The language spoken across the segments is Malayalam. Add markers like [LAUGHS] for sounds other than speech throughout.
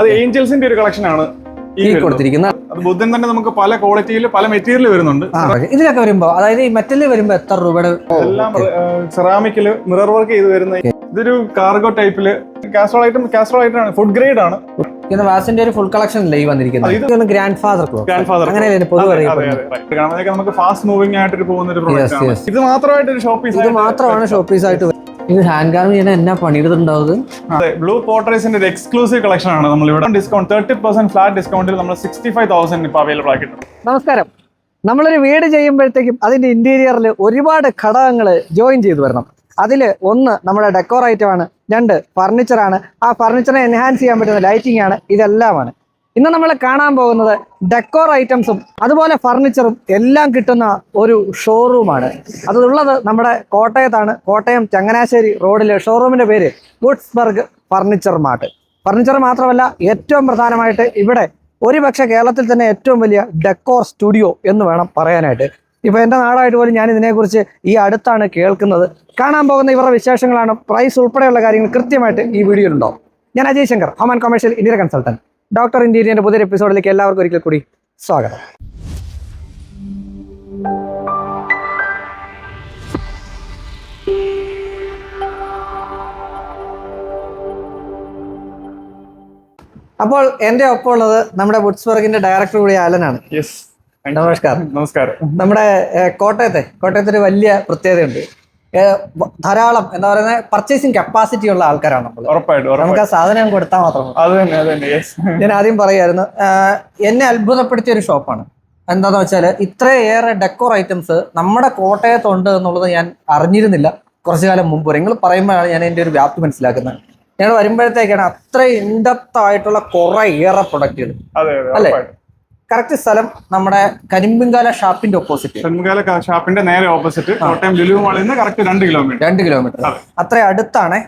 അത് ഏഞ്ചൽസിന്റെ ഒരു കളക്ഷൻ ആണ് ഈ കൊടുത്തിരിക്കുന്ന അത് ബുദ്ധൻ തന്നെ നമുക്ക് പല ക്വാളിറ്റിയിൽ പല മെറ്റീരിയൽ വരുന്നുണ്ട്. ഇതിലൊക്കെ വരുമ്പോ അതായത് ഈ മെറ്റലിൽ വരുമ്പോ എത്ര രൂപയുടെ എല്ലാം സെറാമിക്കിൽ മിറർ വർക്ക് ചെയ്ത് വരുന്ന ഇതൊരു കാർഗോ ടൈപ്പിൽ കാസ്ട്രോൾ ഐറ്റം കാസ്ട്രോൾ ഐറ്റം ആണ്. ഫുഡ് ഗ്രേഡ് ആണ്. വാസിന്റെ ഒരു ഫുൾ കളക്ഷൻ ഈ വന്നിരിക്കുന്നത്. ഇത് ഇതൊന്ന് ഗ്രാൻഡ് ഫാദർ ഗ്രാൻഡ് ഫാദർ അങ്ങനെ നമുക്ക് ഫാസ്റ്റ് മൂവിംഗ് ആയിട്ട് പോകുന്ന ഒരു പ്രോഡക്റ്റ് ആണ്. ഇത് മാത്രമായിട്ട് ഒരു ഷോപ്പ് ഇത് മാത്രമാണ് ഷോപ്പ് പീസ് ആയിട്ട്. ഇത് ഹാൻഡ് ഗാർമി ചെയ്യണ എന്നാ പണിയെടുത്തുണ്ടാവും അതെ ബ്ലൂ പോർട്രേസിന്റെ ഒരു എക്സ്ക്ലൂസീവ് കളക്ഷൻ ആണ്. നമ്മൾ ഇവിടെ ഡിസ്കൗണ്ട് തേർട്ടി പെർസെന്റ് ഫ്ലാറ്റ് ഡിസ്കൗണ്ടിൽ നമ്മൾ സിക്സ്റ്റി ഫൈവ് തൗസൻഡ് ഇപ്പൊ അവൈലബിൾ ആക്കിയിട്ടുണ്ട്. നമസ്കാരം. നമ്മളൊരു വീട് ചെയ്യുമ്പോഴത്തേക്കും അതിന്റെ ഇന്റീരിയറിൽ ഒരുപാട് ഘടകങ്ങൾ ജോയിൻ ചെയ്തു വരണം. അതിൽ ഒന്ന് നമ്മുടെ ഡെക്കോർ ഐറ്റം ആണ് രണ്ട് ഫർണിച്ചറാണ് ആ ഫർണിച്ചറിനെ എൻഹാൻസ് ചെയ്യാൻ പറ്റുന്ന ലൈറ്റിംഗ് ആണ് ഇതെല്ലാമാണ്. ഇന്ന് നമ്മൾ കാണാൻ പോകുന്നത് ഡെക്കോർ ഐറ്റംസും അതുപോലെ ഫർണിച്ചറും എല്ലാം കിട്ടുന്ന ഒരു ഷോറൂമാണ്. അതുള്ളത് നമ്മുടെ കോട്ടയത്താണ്. കോട്ടയം ചങ്ങനാശ്ശേരി റോഡിലെ ഷോറൂമിന്റെ പേര് ഗുഡ്സ്ബർഗ് ഫർണിച്ചർ മാർട്ട്. ഫർണിച്ചർ മാത്രമല്ല ഏറ്റവും പ്രധാനമായിട്ട് ഇവിടെ ഒരുപക്ഷെ കേരളത്തിൽ തന്നെ ഏറ്റവും വലിയ ഡെക്കോർ സ്റ്റുഡിയോ എന്ന് വേണം പറയാനായിട്ട്. ഇപ്പൊ എന്റെ നാടായിട്ട് പോലും ഞാൻ ഇതിനെക്കുറിച്ച് ഈ അടുത്താണ് കേൾക്കുന്നത്. കാണാൻ പോകുന്ന ഇവരുടെ വിശേഷങ്ങളാണ്. പ്രൈസ് ഉൾപ്പെടെയുള്ള കാര്യങ്ങൾ കൃത്യമായിട്ട് ഈ വീഡിയോയിലുണ്ടോ ഞാൻ Ajay Shankar home and commercial Indian consultant. Doctor ഇന്ത്യന്റെ പുതിയൊരു എപ്പിസോഡിലേക്ക് എല്ലാവർക്കും ഒരിക്കൽ കൂടി സ്വാഗതം. അപ്പോൾ എന്റെ ഒപ്പം ഉള്ളത് നമ്മുടെ വുഡ്സ്ബർഗിന്റെ ഡയറക്ടർ കൂടി ആലനാണ് നമസ്കാരം. നമസ്കാരം. നമ്മുടെ കോട്ടയത്തെ കോട്ടയത്തെ ഒരു വലിയ പ്രത്യേകതയുണ്ട്. ധാരാളം എന്താ പറയുന്നത് പർച്ചേസിംഗ് കപ്പാസിറ്റി ഉള്ള ആൾക്കാരാണ് നമ്മൾ നമുക്ക് ആ സാധനം കൊടുത്താൽ മാത്രം ഞാൻ ആദ്യം പറയായിരുന്നു എന്നെ അത്ഭുതപ്പെടുത്തിയ ഒരു ഷോപ്പാണ്. എന്താന്ന് വെച്ചാൽ ഇത്രയേറെ ഡെക്കോർ ഐറ്റംസ് നമ്മുടെ കോട്ടയത്തുണ്ട് എന്നുള്ളത് ഞാൻ അറിഞ്ഞിരുന്നില്ല. കുറച്ചു കാലം മുമ്പ് നിങ്ങൾ പറയുമ്പോഴാണ് ഞാൻ എന്റെ ഒരു വ്യാപ്തി മനസ്സിലാക്കുന്നത്. ഞങ്ങൾ വരുമ്പോഴത്തേക്കാണ് അത്ര ഇൻഡപ്ത് ആയിട്ടുള്ള കുറേ ഏറെ പ്രൊഡക്റ്റുകൾ അല്ലേ? കറക്റ്റ് സ്ഥലം നമ്മുടെ കരിമ്പിങ്കാല ഷാപ്പിന്റെ ഓപ്പോസിറ്റ് കരിമ്പിങ്കാല ഷാപ്പിന്റെ നേരെ ഓപ്പോസിറ്റ് കോട്ടയം ലുലു മാളിൽ നിന്ന് കറക്റ്റ് രണ്ട് കിലോമീറ്റർ രണ്ട് കിലോമീറ്റർ അതെ. അത്ര അടുത്താണ്.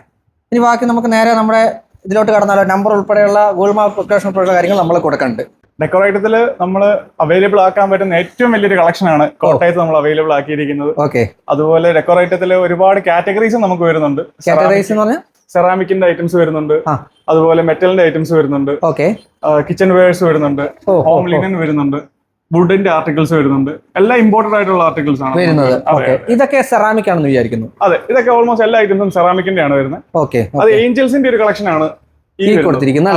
ഇനി ബാക്കി നമുക്ക് നേരെ നമ്മുടെ ഇതിലോട്ട് കടന്നാലോ നമ്പർ ഉൾപ്പെടെയുള്ള ഗൂഗിൾ മാപ്പ് ലൊക്കേഷൻ ഉൾപ്പെടെയുള്ള കാര്യങ്ങൾ നമ്മൾ കൊടുക്കുന്നുണ്ട് ഡെക്കോറേറ്റത്തിൽ നമ്മൾ അവൈലബിൾ ആക്കാൻ പറ്റുന്ന ഏറ്റവും വലിയൊരു കളക്ഷൻ ആണ് കോട്ടയത്ത് നമ്മൾ അവൈലബിൾ ആക്കിയിരിക്കുന്നത്. ഓക്കെ. അതുപോലെ ഡെക്കോറേറ്റത്തിൽ ഒരുപാട് കാറ്റഗറീസ് നമുക്ക് വരുന്നുണ്ട്. കാറ്റഗറീസ് സെറാമിക്കിന്റെ ഐറ്റംസ് വരുന്നുണ്ട്. അതുപോലെ മെറ്റലിന്റെ ഐറ്റംസ് വരുന്നുണ്ട്. ഓക്കെ. കിച്ചൺ വെയർസ് വരുന്നുണ്ട്. ഹോം ലിനൻ വരുന്നുണ്ട്. വുഡിന്റെ ആർട്ടിക്കിൾസ് വരുന്നുണ്ട്. എല്ലാം ഇമ്പോർട്ടന്റ് ആയിട്ടുള്ള ആർട്ടിക്കിൾസ് ആണ്. വരുന്നത്. ഇതൊക്കെ സെറാമിക് ആണെന്ന് വിചാരിക്കുന്നു. അതെ ഇതൊക്കെ ഓൾമോസ്റ്റ് എല്ലാ ഐറ്റംസും സെറാമിക്കിന്റെ ആണ് വരുന്നത്. ഓക്കെ അത് ഏഞ്ചൽസിന്റെ ഒരു കളക്ഷൻ ആണ് ഈ. കൊടുത്തിരിക്കുന്ന.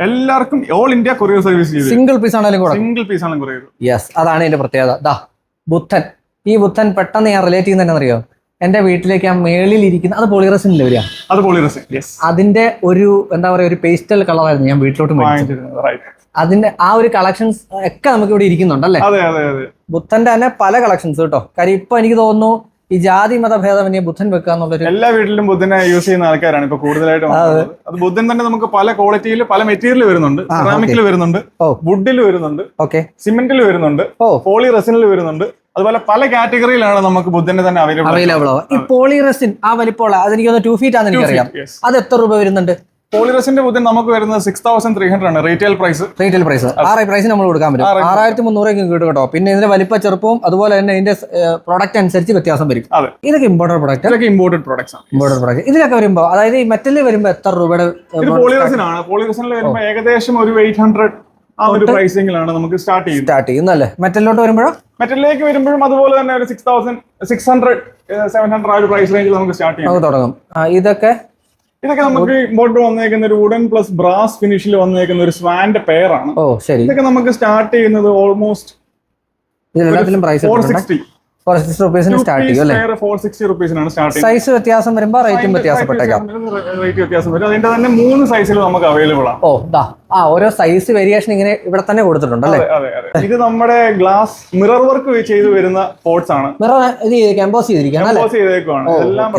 എല്ലാവർക്കും all India courier service single piece ആണെങ്കിലും കൂടെ. സിംഗിൾ പീസ് ആണ് കൊറിയർ യെസ് അതാണ് ഇതിന്റെ പ്രത്യേകത. ദാ ബുദ്ധൻ. ഈ ബുദ്ധൻ പെട്ടെന്ന് ഞാൻ റിലേറ്റ് ചെയ്യുന്ന അറിയോ എന്റെ വീട്ടിലേക്ക് ആ മേളിൽ ഇരിക്കുന്ന അത് പോളിറസിനില്ല വരിക. അത് പോളിറസിൻ അതിന്റെ ഒരു എന്താ പറയാ ഒരു പേസ്റ്റൽ കളറായിരുന്നു ഞാൻ വീട്ടിലോട്ട് അതിന്റെ ആ ഒരു കളക്ഷൻസ് ഒക്കെ നമുക്ക് ഇവിടെ ഇരിക്കുന്നുണ്ടല്ലേ? അതെ അതെ അതെ. ബുദ്ധന്റെ തന്നെ പല കളക്ഷൻസ് കേട്ടോ. കാര്യം ഇപ്പൊ എനിക്ക് തോന്നുന്നു ഈ ജാതി മത ഭേദമന്യേ ബുദ്ധൻ വെക്കുക എന്നുള്ളൊരു എല്ലാ വീട്ടിലും ബുദ്ധനെ യൂസ് ചെയ്യുന്ന ആൾക്കാരാണ് ഇപ്പൊ കൂടുതലായിട്ടും. അത്. ബുദ്ധൻ തന്നെ നമുക്ക് പല ക്വാളിറ്റിയിൽ പല മെറ്റീരിയൽ വരുന്നുണ്ട്. സെറാമിക്കിൽ വരുന്നുണ്ട്. വുഡിൽ വരുന്നുണ്ട്. ഓക്കെ സിമെന്റിൽ വരുന്നുണ്ട്. ഓ. പോളി റെസിനിൽ വരുന്നുണ്ട്. അതുപോലെ പല കാറ്റഗറിയിലാണ് നമുക്ക് ബുദ്ധന്റെ തന്നെ അവൈലബിൾ അവൈലബിൾ ഈ പോളിറസിൻ ആ വലിപ്പമുള്ള അതെനിക്ക് ഒന്ന് ടു ഫീറ്റ് ആണെന്ന് എനിക്കറിയാം. അത് എത്ര രൂപ വരുന്നുണ്ട്? പോളിറസിന്റെ ബുദ്ധൻ നമുക്ക് വരുന്നത് സിക്സ് തൗസൻഡ് ത്രീ ഹൺഡ്രഡ് ആണ് റീറ്റെയിൽ പ്രൈസ് റീറ്റെയിൽ പ്രൈസ് ആ. പ്രൈസ് നമ്മൾ കൊടുക്കാൻ പറ്റും. ആറായിരത്തി മുന്നൂറേക്കും കിട്ടും കേട്ടോ. പിന്നെ ഇതിന്റെ വലിപ്പ ചെറുപ്പവും അതുപോലെ തന്നെ ഇതിന്റെ പ്രോഡക്റ്റ് അനുസരിച്ച് വ്യത്യാസം വരും. അതെ. ഇതൊക്കെ ഇമ്പോർട്ടഡ് പ്രോഡക്റ്റ് ഇതൊക്കെ ഇമ്പോർട്ടഡ് പ്രോഡക്ട്സ് ആണ്. ഇമ്പോർട്ടഡ് പ്രോഡക്റ്റ് ഇതിലൊക്കെ വരുമ്പോൾ അതായത് ഈ മെറ്റലിൽ വരുമ്പോൾ എത്ര രൂപയുടെ പോളിറസിനാണ് പോളിറസിനിൽ വരുമ്പോൾ ഏകദേശം ഒരു എയ്റ്റ് ഹൺഡ്രഡ് ആ ഒരു പ്രൈസിംഗിലാണ് നമുക്ക് സ്റ്റാർട്ട് ചെയ്യുന്നത്. സ്റ്റാർട്ട് ചെയ്യുന്നല്ലേ മെറ്റലിലോട്ട് വരുമ്പോഴോ? മെറ്റലിലേക്ക് വരുമ്പോഴും അതുപോലെ തന്നെ ഒരു six thousand six hundred seven hundred ആ ഒരു പ്രൈസ് റേഞ്ചിൽ നമുക്ക് സ്റ്റാർട്ട് ചെയ്യാം. തുടങ്ങും. ഇതൊക്കെ ഇതൊക്കെ നമുക്ക് ഇമ്പോർട്ട് വന്നേക്കുന്ന ഒരു വുഡൻ പ്ലസ് ബ്രാസ് ഫിനിഷിൽ വന്നേക്കുന്ന ഒരു സ്വാന്റെ പെയർ ആണ്. ഓ ശരി. ഇതൊക്കെ നമുക്ക് സ്റ്റാർട്ട് ചെയ്യുന്നത് almost ഇതിലെല്ലാത്തിലും price four sixty four sixty റുപ്പീസിന് start ചെയ്യും അല്ലേ? ഫോർ സിക്സ്റ്റി റുപ്പീസിനാണ് സ്റ്റാർട്ട് സൈസ് വ്യത്യാസം വരുമ്പോൾ റേറ്റും വ്യത്യാസപ്പെട്ടേക്കാം റേറ്റ് വ്യത്യാസം വരും. അതിന്റെ തന്നെ മൂന്ന് സൈസിൽ നമുക്ക് അവൈലബിൾ ആണ് ഓ ദാ. ആ ഓരോ സൈസ് വേരിയേഷൻ ഇങ്ങനെ ഇവിടെ തന്നെ കൊടുത്തിട്ടുണ്ട് അല്ലേ? ഇത് നമ്മുടെ ഗ്ലാസ് മിറർ വർക്ക് ചെയ്ത് വരുന്ന പോർട്സ് ആണ്. മിറർ ഇത് അല്ലേ? Compose ചെയ്തേക്കുവാണ്. എല്ലാം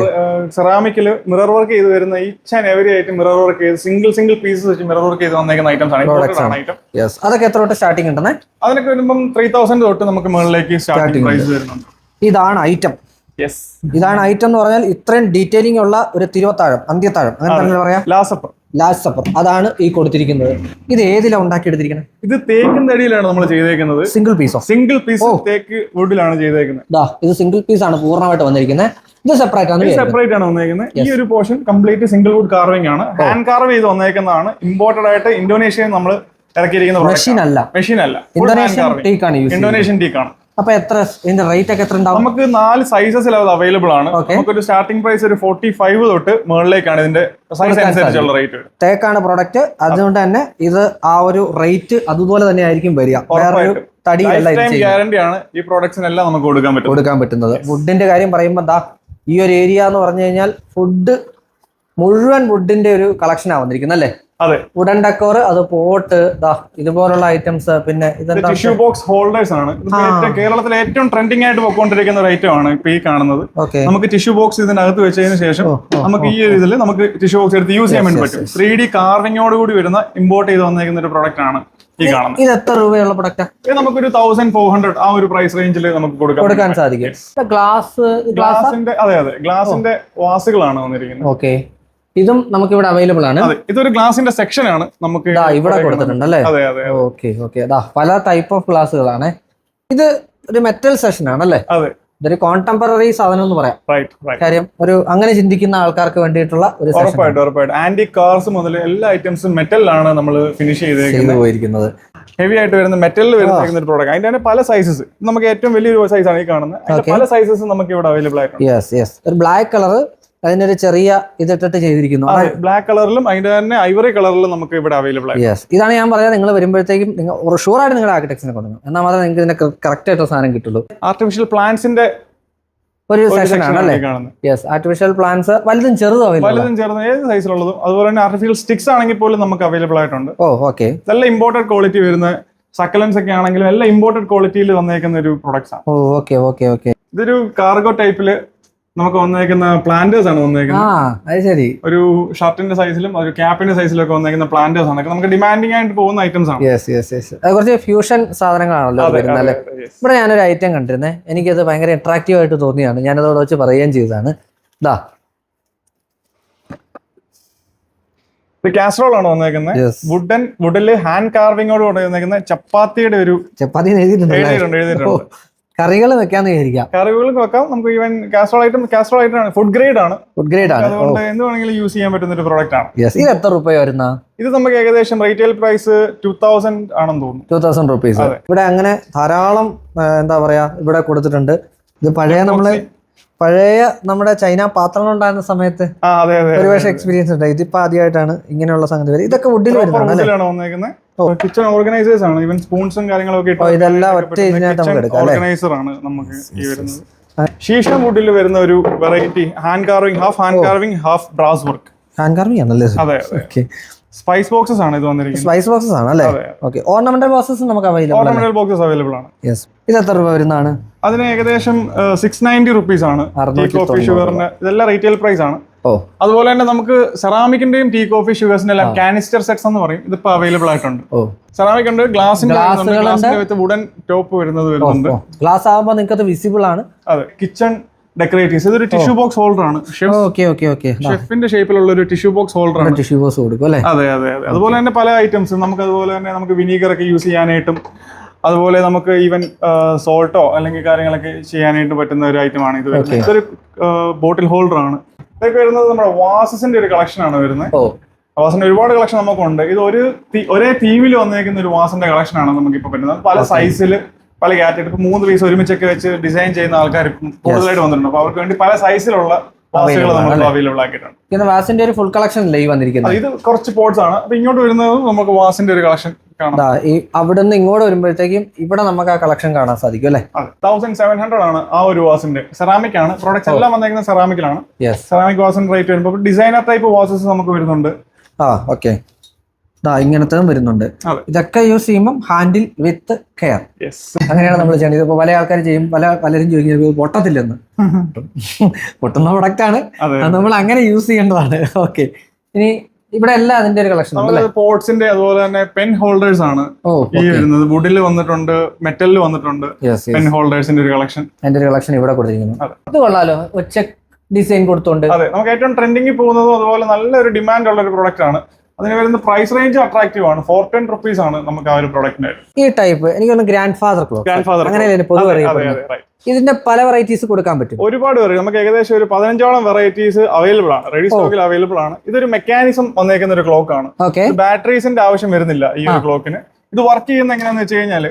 സെറാമിക്കിൽ മിറർ വർക്ക് ചെയ്ത് വരുന്ന ഈച്ച് ആൻഡ് എവരി ആയിട്ട് മിറർ വർക്ക് ചെയ്ത് സിംഗിൾ സിംഗിൾ പീസസ് വെച്ച് മിറർ വർക്ക് ചെയ്ത് വന്നേക്കുന്ന ഐറ്റംസ് ആണ്. ഐറ്റം അതൊക്കെ എത്ര തൊട്ട് സ്റ്റാർട്ടിംഗ് ഉണ്ടെന്നേ? അതിനൊക്കെ വരുമ്പം ത്രീ തൗസൻഡ് തൊട്ട് നമുക്ക് മുകളിലേക്ക് സ്റ്റാർട്ടിംഗ് പ്രൈസ് വരുന്നുണ്ട്. ഇതാണ് ഐറ്റം യെസ് ഇതാണ് ഐറ്റം എന്ന് പറഞ്ഞാൽ ഇത്രയും ഡീറ്റെയിലിംഗ് ഉള്ള ഒരു തിരുവത്താഴം അന്ത്യത്താഴം. അങ്ങനെ തന്നെ പറയാം? ലാസപ്പർ. ലാസ്റ്റ് സപ്പർ അതാണ് ഈ കൊടുത്തിരിക്കുന്നത്. ഇത് ഏതിലാണ് ഉണ്ടാക്കിയെടുത്തിരിക്കുന്നത് ഇത് തേക്കും തടിയിലാണ് നമ്മൾ ചെയ്തേക്കുന്നത്. സിംഗിൾ പീസോ സിംഗിൾ പീസ് തേക്ക് വുഡിലാണ് ചെയ്തേക്കുന്നത്. ഇത് സിംഗിൾ പീസ് ആണ് പൂർണമായിട്ട് വന്നിരിക്കുന്നത്. ഇത് സെപ്പറേറ്റ് ആണ് സെപ്പറേറ്റ് ആണ് വന്നേക്കുന്നത്. ഈ ഒരു portion complete single wood carving ആണ്. ഹാൻഡ് കാർവ് ചെയ്ത് വന്നേക്കുന്നതാണ്. ഇമ്പോർട്ടഡ് ആയിട്ട് ഇന്തോനേഷ്യയിൽ നമ്മൾ ഇറക്കിയിരിക്കുന്ന മെഷീൻ അല്ല. മെഷീൻ അല്ല. ഇന്തോനേഷ്യൻ ടീക്ക് ആണ് യൂസ് ചെയ്യുന്നത്. ഇന്തോനേഷ്യൻ ടീക്ക് ആണ്. അപ്പൊ എത്ര ഇതിന്റെ റേറ്റ് ഒക്കെ എത്ര ഉണ്ടാവും? നമുക്ക് നാല് സൈസസിൽ അത് അവൈലബിൾ ആണ്. നമുക്ക് നമുക്കൊരു സ്റ്റാർട്ടിംഗ് പ്രൈസ് ഒരു ഫോർട്ടി ഫൈവ് തൊട്ട് മുകളിലേക്കാണ് ഇതിന്റെ സൈസ് അനുസരിച്ചുള്ള റേറ്റ് തേക്കാണ് പ്രൊഡക്റ്റ് അതുകൊണ്ട് തന്നെ ഇത് ആ ഒരു റേറ്റ് അതുപോലെ തന്നെ ആയിരിക്കും വരിക. വേറൊരു തടിയല്ല ഇത് ടൈം ചെയ്യുന്നത്. ഗ്യാരണ്ടി ആണ് ഈ പ്രോഡക്ട്സിനെല്ലാം നമുക്ക് കൊടുക്കാൻ പറ്റും. കൊടുക്കാൻ പറ്റുന്നത്. ഫുഡിന്റെ കാര്യം പറയുമ്പോൾ എന്താ ഈ ഒരു ഏരിയ എന്ന് പറഞ്ഞു കഴിഞ്ഞാൽ ഫുഡ് മുഴുവൻ ഫുഡിന്റെ ഒരു കളക്ഷനാണ് വന്നിരിക്കുന്നത് അല്ലേ? അതെ. വുഡൻ ഡെക്കോർ അത് പോട്ട് ഇതുപോലുള്ള ഐറ്റംസ് പിന്നെ ടിഷ്യൂ ബോക്സ് ഹോൾഡേഴ്സ് ആണ്. കേരളത്തിൽ ഏറ്റവും- ട്രെൻഡിങ് ആയിട്ട് പോയിക്കൊണ്ടിരിക്കുന്ന ഒരു ഐറ്റം ആണ് ഇപ്പൊ ഈ കാണുന്നത്. നമുക്ക് ടിഷ്യൂ ബോക്സ് ഇതിനകത്ത് വെച്ചതിന് ശേഷം നമുക്ക് ഈ ഇതിൽ നമുക്ക് ടിഷ്യൂ ബോക്സ് എടുത്ത് യൂസ് ചെയ്യാൻ വേണ്ടി പറ്റും. ത്രീ ഡി കാർവിങ്ങോട് കൂടി വരുന്ന ഇമ്പോർട്ട് ചെയ്ത് വന്നിരിക്കുന്ന ഒരു പ്രോഡക്റ്റ് ആണ് ഈ കാണുന്നത്. ഇത് എത്ര രൂപയുള്ള പ്രോഡക്റ്റ് ഇത് നമുക്കൊരു തൗസൻഡ് ഫോർ ഹൺഡ്രഡ് ആ ഒരു പ്രൈസ് റേഞ്ചിൽ നമുക്ക് കൊടുക്കാം കൊടുക്കാൻ സാധിക്കും. ഗ്ലാസ് ഗ്ലാസ് ഗ്ലാസിന്റെ അതെ അതെ. ഗ്ലാസിന്റെ വാസുകളാണ് വന്നിരിക്കുന്നത്. ഓക്കെ ഇതും നമുക്ക് ഇവിടെ അവൈലബിൾ ആണ് ഇതൊരു ഗ്ലാസിന്റെ സെക്ഷൻ ആണ് നമുക്ക് ഇവിടെ കൊടുത്തിട്ടുണ്ട് അല്ലേ ഓക്കെ ഓക്കെ അതാ പല ടൈപ്പ് ഓഫ് ഗ്ലാസ്സുകളാണ് ഇത് ഒരു മെറ്റൽ സെഷൻ ആണ് അല്ലേ ഇതൊരു കോൺടെമ്പററി സാധനം എന്ന് പറയാം. കാര്യം ഒരു അങ്ങനെ ചിന്തിക്കുന്ന ആൾക്കാർക്ക് വേണ്ടിയിട്ടുള്ള ഒരു സെഷൻ ഉറപ്പായിട്ടും ഉറപ്പായിട്ടും. ആന്റി കാർസ് മുതൽ എല്ലാ ഐറ്റംസും മെറ്റലിലാണ് നമ്മൾ ഫിനിഷ് ചെയ്ത് പോയിരിക്കുന്നത്. ഹെവി ആയിട്ട് വരുന്ന മെറ്റലിൽ വരുന്ന ഒരു പ്രോഡക്റ്റ് അതിന്റെ പല സൈസസ് നമുക്ക് ഏറ്റവും വലിയൊരു സൈസ് ആണ് ഈ കാണുന്നത്. പല സൈസസ് നമുക്ക് ഇവിടെ അവൈലബിൾ ആയിട്ട് യെസ് യെസ് ഒരു ബ്ലാക്ക് കളർ അതിനൊരു ചെറിയ ഇതിട്ടിട്ട് ചെയ്തിരിക്കുന്നു. ബ്ലാക്ക് കളറിലും അതിന്റെ തന്നെ ഐവറി കളറിലും നമുക്ക് ഇവിടെ അവൈലബിൾ ആണ് യെസ് ഇതാണ് ഞാൻ പറയാം നിങ്ങൾ വരുമ്പോഴത്തേക്കും നിങ്ങൾ ആയിട്ട് നിങ്ങളുടെ ആർക്കിടെക്സിനെ കൊണ്ടുവരണം എന്നാൽ മാത്രമേ നിങ്ങൾക്ക് ഇതിന്റെ കറക്റ്റ് ആയിട്ടുള്ള സാധനം കിട്ടുള്ളൂ. ആർട്ടിഫിഷ്യൽ പ്ലാന്റ്സിന്റെ ഒരു സെക്ഷൻ ആണ് അല്ലേ? യെസ് ആർട്ടിഫിഷ്യൽ പ്ലാന്റ്സ് വലുതും ചെറുതും അവൈലബിൾ വലുതും ചെറുതും ഏത് സൈസിലുള്ളതും അതുപോലെ തന്നെ ആർട്ടിഫിഷ്യൽ സ്റ്റിക്സ് ആണെങ്കിൽ പോലും നമുക്ക് അവൈലബിൾ ആയിട്ടുണ്ട്. ഓ ഓക്കെ നല്ല ഇമ്പോർട്ടഡ് ക്വാളിറ്റി വരുന്ന സക്കലൻസ് ഒക്കെ ആണെങ്കിലും എല്ലാം ഇമ്പോർട്ടഡ് ക്വാളിറ്റിയിൽ വന്നേക്കുന്ന ഒരു പ്രൊഡക്ട്സ് ആണ്. ഓ ഓക്കെ ഓക്കെ ഓക്കെ ഇതൊരു കാർഗോ ടൈപ്പിൽ നമുക്ക് വന്നേക്കുന്ന പ്ലാന്റേഴ്സ് ആണ് ആ വന്നേക്കുന്നത് അത് ശരി. ഒരു ഷർട്ടിന്റെ സൈസിലും ഒരു ക്യാപ്പിന്റെ സൈസിലും ഒക്കെ വന്നേക്കുന്ന പ്ലാന്റേഴ്സ് ആണ്. നമുക്ക് ഡിമാൻഡിങ് ആയിട്ട് പോകുന്ന ഐറ്റംസ് ആണ്. യെസ് യെസ് യെസ് അത് കുറച്ച് ഫ്യൂഷൻ സാധനങ്ങളാണല്ലോ വരുന്നത്. ഇവിടെ ഞാനൊരു ഐറ്റം കണ്ടിരുന്നേ. എനിക്കത് ഭയങ്കര അട്രാക്റ്റീവ് ആയിട്ട് തോന്നിയാണ്. ഞാനതോടെ വെച്ച് പറയുകയും ചെയ്തതാണ്. ഇതാ ഇത് കാസറോൾ ആണ് വന്നേക്കുന്നത് വുഡൻ വുഡിൽ ഹാൻഡ് കാർവിംഗോട് കൂടെ വന്നേക്കുന്ന. ചപ്പാത്തിയുടെ ഒരു ചപ്പാത്തി എഴുതിയിട്ടുണ്ട് എഴുതിയിട്ടുണ്ട് കറികൾ വെക്കാന്ന് വിചാരിക്കാം. കറികൾക്ക് വെക്കാം. നമുക്ക് even casserole item casserole item ആണ്. ഫുഡ് ഗ്രേഡ് ആണ്. ഫുഡ് ഗ്രേഡ് ആണ്. അതുകൊണ്ട് എന്ത് വേണമെങ്കിലും യൂസ് ചെയ്യാൻ പറ്റുന്ന ഒരു പ്രോഡക്റ്റ് ആണ്. യെസ് ഇത് എത്ര രൂപ വരുന്ന? ഇത് നമുക്ക് ഏകദേശം റീറ്റെയിൽ പ്രൈസ് ടു തൗസൻഡ് ആണെന്ന് തോന്നുന്നു. ടു തൗസൻഡ് റുപ്പീസ് ഇവിടെ അങ്ങനെ ധാരാളം എന്താ പറയാ ഇവിടെ കൊടുത്തിട്ടുണ്ട്. ഇത് പഴയ നമ്മൾ പഴയ നമ്മുടെ ചൈന പാത്രങ്ങൾ ഉണ്ടായിരുന്ന സമയത്ത് ഒരുപക്ഷെ എക്സ്പീരിയൻസ് ഉണ്ട് ഇതിപ്പോ ആദ്യമായിട്ടാണ് ഇങ്ങനെയുള്ള സംഗതി വരും ഇതൊക്കെ വുഡിൽ വന്നേക്കുന്നത് കിച്ചൺ ഓർഗനൈസേഴ്സ് ആണ്. സ്പൂൺസും കാര്യങ്ങളൊക്കെ ഇതെല്ലാം ഒറ്റ ഇതിനകത്ത് നമുക്ക് എടുക്കാം ഓർഗനൈസർ ആണ് നമുക്ക് ഈ വരുന്നത്. വുഡിൽ വരുന്ന ഒരു variety hand carving half hand carving half brass work hand carving ആണല്ലേ? അതെ ഓക്കെ സ്പൈസ് ബോക്സസ് ആണ് ഇത് വന്നിരിക്കുന്നത്. സ്പൈസ് ബോക്സസ് ആണ് അല്ലേ. ഓക്കെ ഓർണമെന്റൽ ബോക്സസ് നമുക്ക് അവൈലബിൾ ആണ് ഓർണമെന്റൽ ബോക്സസ് അവൈലബിൾ ആണ്. യെസ് ഇത് എത്ര രൂപ വരുന്നതാണ്? അതിന് ഏകദേശം സിക്സ് നയന്റി റുപ്പീസ് ആണ്. ടീ കോഫി ഷുഗറിന് ഇതെല്ലാം റീറ്റെയിൽ പ്രൈസ് ആണ്. ഓ. അതുപോലെ തന്നെ നമുക്ക് സെറാമിക്കിന്റെയും ടീ കോഫി ഷുഗേഴ്സിന്റെ എല്ലാം കാനിസ്റ്റർ സെറ്റ്സ് എന്ന് പറയും. ഇതിപ്പോ അവൈലബിൾ ആയിട്ടുണ്ട്. ഓ. സെറാമിക് ഉണ്ട് ഗ്ലാസിന്റെ. വിത്ത് വുഡൻ ടോപ്പ് വരുന്നത് വരുന്നുണ്ട്. ഗ്ലാസ് ആകുമ്പോൾ നിങ്ങൾക്ക് വിസിബിൾ ആണ്. അതെ. കിച്ചൺ ഡെക്കറേറ്റീവ്സ് ഇതൊരു ടിഷ്യൂ ബോക്സ് ഹോൾഡർ ആണ്. Chef okay okay okay. ഷെഫിന്റെ ഷേപ്പിലുള്ള ഒരു ടിഷ്യൂ ബോക്സ് ഹോൾഡർ ആണ്. ടിഷ്യൂ ബോക്സ് കൊടുക്കും അല്ലേ? അതെ അതെ അതെ. അതുപോലെ തന്നെ പല ഐറ്റംസ് നമുക്ക് അതുപോലെ തന്നെ നമുക്ക് വിനീഗർ ഒക്കെ യൂസ് ചെയ്യാനായിട്ടും അതുപോലെ നമുക്ക് ഈവൻ സോൾട്ടോ അല്ലെങ്കിൽ കാര്യങ്ങളൊക്കെ ചെയ്യാനായിട്ട് പറ്റുന്ന ഒരു ഐറ്റം ആണ് ഇത് വരുന്നത്. ഇതൊരു ബോട്ടിൽ ഹോൾഡർ ആണ്. ഇതൊക്കെ വരുന്നത് നമ്മുടെ വാസസിന്റെ ഒരു കളക്ഷൻ ആണ് വരുന്നത്. വാസിന്റെ ഒരുപാട് കളക്ഷൻ നമുക്കുണ്ട്. ഇത് ഒരു ഒരേ തീമിൽ വന്നേക്കുന്ന ഒരു വാസന്റെ കളക്ഷൻ ആണ് നമുക്ക് ഇപ്പൊ പറ്റുന്നത് പല സൈസിൽ പല കാറ്റഗറി ഇപ്പൊ മൂന്ന് പീസ് ഒരുമിച്ചൊക്കെ വെച്ച് ഡിസൈൻ ചെയ്യുന്ന ആൾക്കാർ കൂടുതലായിട്ട് വന്നിട്ടുണ്ട്. അപ്പൊ അവർക്ക് വേണ്ടി പല സൈസിലുള്ള പിന്നെ വാസിന്റെ ഒരു ഫുൾ കളക്ഷൻ അല്ലേ ഈ വന്നിരിക്കുന്നത്? ഇത് കുറച്ച് പോർട്സ് ആണ്. അപ്പൊ ഇങ്ങോട്ട് വരുന്നത് നമുക്ക് വാസിന്റെ ഒരു കളക്ഷൻ ഈ അവിടെ നിന്ന് ഇങ്ങോട്ട് വരുമ്പോഴത്തേക്കും ഇവിടെ നമുക്ക് ആ കളക്ഷൻ കാണാൻ സാധിക്കും അല്ലേ? തൗസൻഡ് സെവൻ ഹൺഡ്രഡ് ആണ് ആ ഒരു വാസിന്റെ സെറാമിക് ആണ്. പ്രോഡക്ട്സ് എല്ലാം വന്നേക്കുന്നത് സെറാമിക്കിലാണ് സെറാമിക് വാസിന്റെ റേറ്റ് വരുമ്പോൾ ഡിസൈനർ ടൈപ്പ് വാസസ് നമുക്ക് വരുന്നുണ്ട്. ആ ഓക്കെ ദാ ഇങ്ങനത്തെ വരുന്നുണ്ട്. ഇതൊക്കെ യൂസ് ചെയ്യുമ്പോൾ ഹാൻഡിൽ വിത്ത് കെയർ അങ്ങനെയാണ് നമ്മൾ ചെയ്യുന്നത് ഇതിപ്പോ പല ആൾക്കാർ ചെയ്യും പല പലരും ചോദിക്കുന്നത് പൊട്ടത്തില്ലെന്ന്. [LAUGHS] പൊട്ടുന്ന പ്രൊഡക്റ്റ് ആണ്. നമ്മൾ അങ്ങനെ യൂസ് ചെയ്യേണ്ടതാണ്. ഓക്കെ ഇനി ഇവിടെ എല്ലാം അതിന്റെ ഒരു കളക്ഷൻ പോർട്സിന്റെ അതുപോലെ തന്നെ പെൻ ഹോൾഡേഴ്സ് ആണ് ഈ വരുന്നത്. വുഡിൽ വന്നിട്ടുണ്ട് മെറ്റലിൽ വന്നിട്ടുണ്ട് പെൻ ഹോൾഡേഴ്സിന്റെ ഒരു കളക്ഷൻ അതിന്റെ ഒരു കളക്ഷൻ ഇവിടെ കൊടുത്തിരിക്കുന്നു. അത്. കൊള്ളാലോ? ഒച്ച ഡിസൈൻ കൊടുത്തോണ്ട്. അതെ നമുക്ക് ഏറ്റവും ട്രെൻഡിങ്ങിൽ പോകുന്നതും അതുപോലെ നല്ലൊരു ഡിമാൻഡ് ഉള്ള ഒരു പ്രോഡക്റ്റ് ആണ് അതിന് വരുന്ന പ്രൈസ് റേഞ്ച് അട്രാക്റ്റീവ് ആണ്. ഫോർ ടെൻ റുപ്പീസ് ആണ് നമുക്ക് ആ ഒരു പ്രൊഡക്റ്റിന് ഈ ടൈപ്പ് എനിക്കൊന്ന് ഗ്രാൻഡ് ഫാദർ ഗ്രാൻഡ് ഫാദർ അങ്ങനെ പൊതുവെ ഇതിന്റെ പല വെറൈറ്റീസ് കൊടുക്കാൻ പറ്റും. ഒരുപാട് പേര് നമുക്ക് ഏകദേശം ഒരു പതിനഞ്ചോളം വെറൈറ്റീസ് അവൈലബിൾ ആണ്. റെഡി സ്റ്റോക്കിൽ അവൈലബിൾ ആണ്. ഇതൊരു മെക്കാനിസം വന്നേക്കുന്ന ഒരു ക്ലോക്ക് ആണ്. ബാറ്ററീസിന്റെ ആവശ്യം വരുന്നില്ല ഈ ഒരു ക്ലോക്കിന് ഇത് വർക്ക് ചെയ്യുന്ന എങ്ങനെയാന്ന് വെച്ച് കഴിഞ്ഞാൽ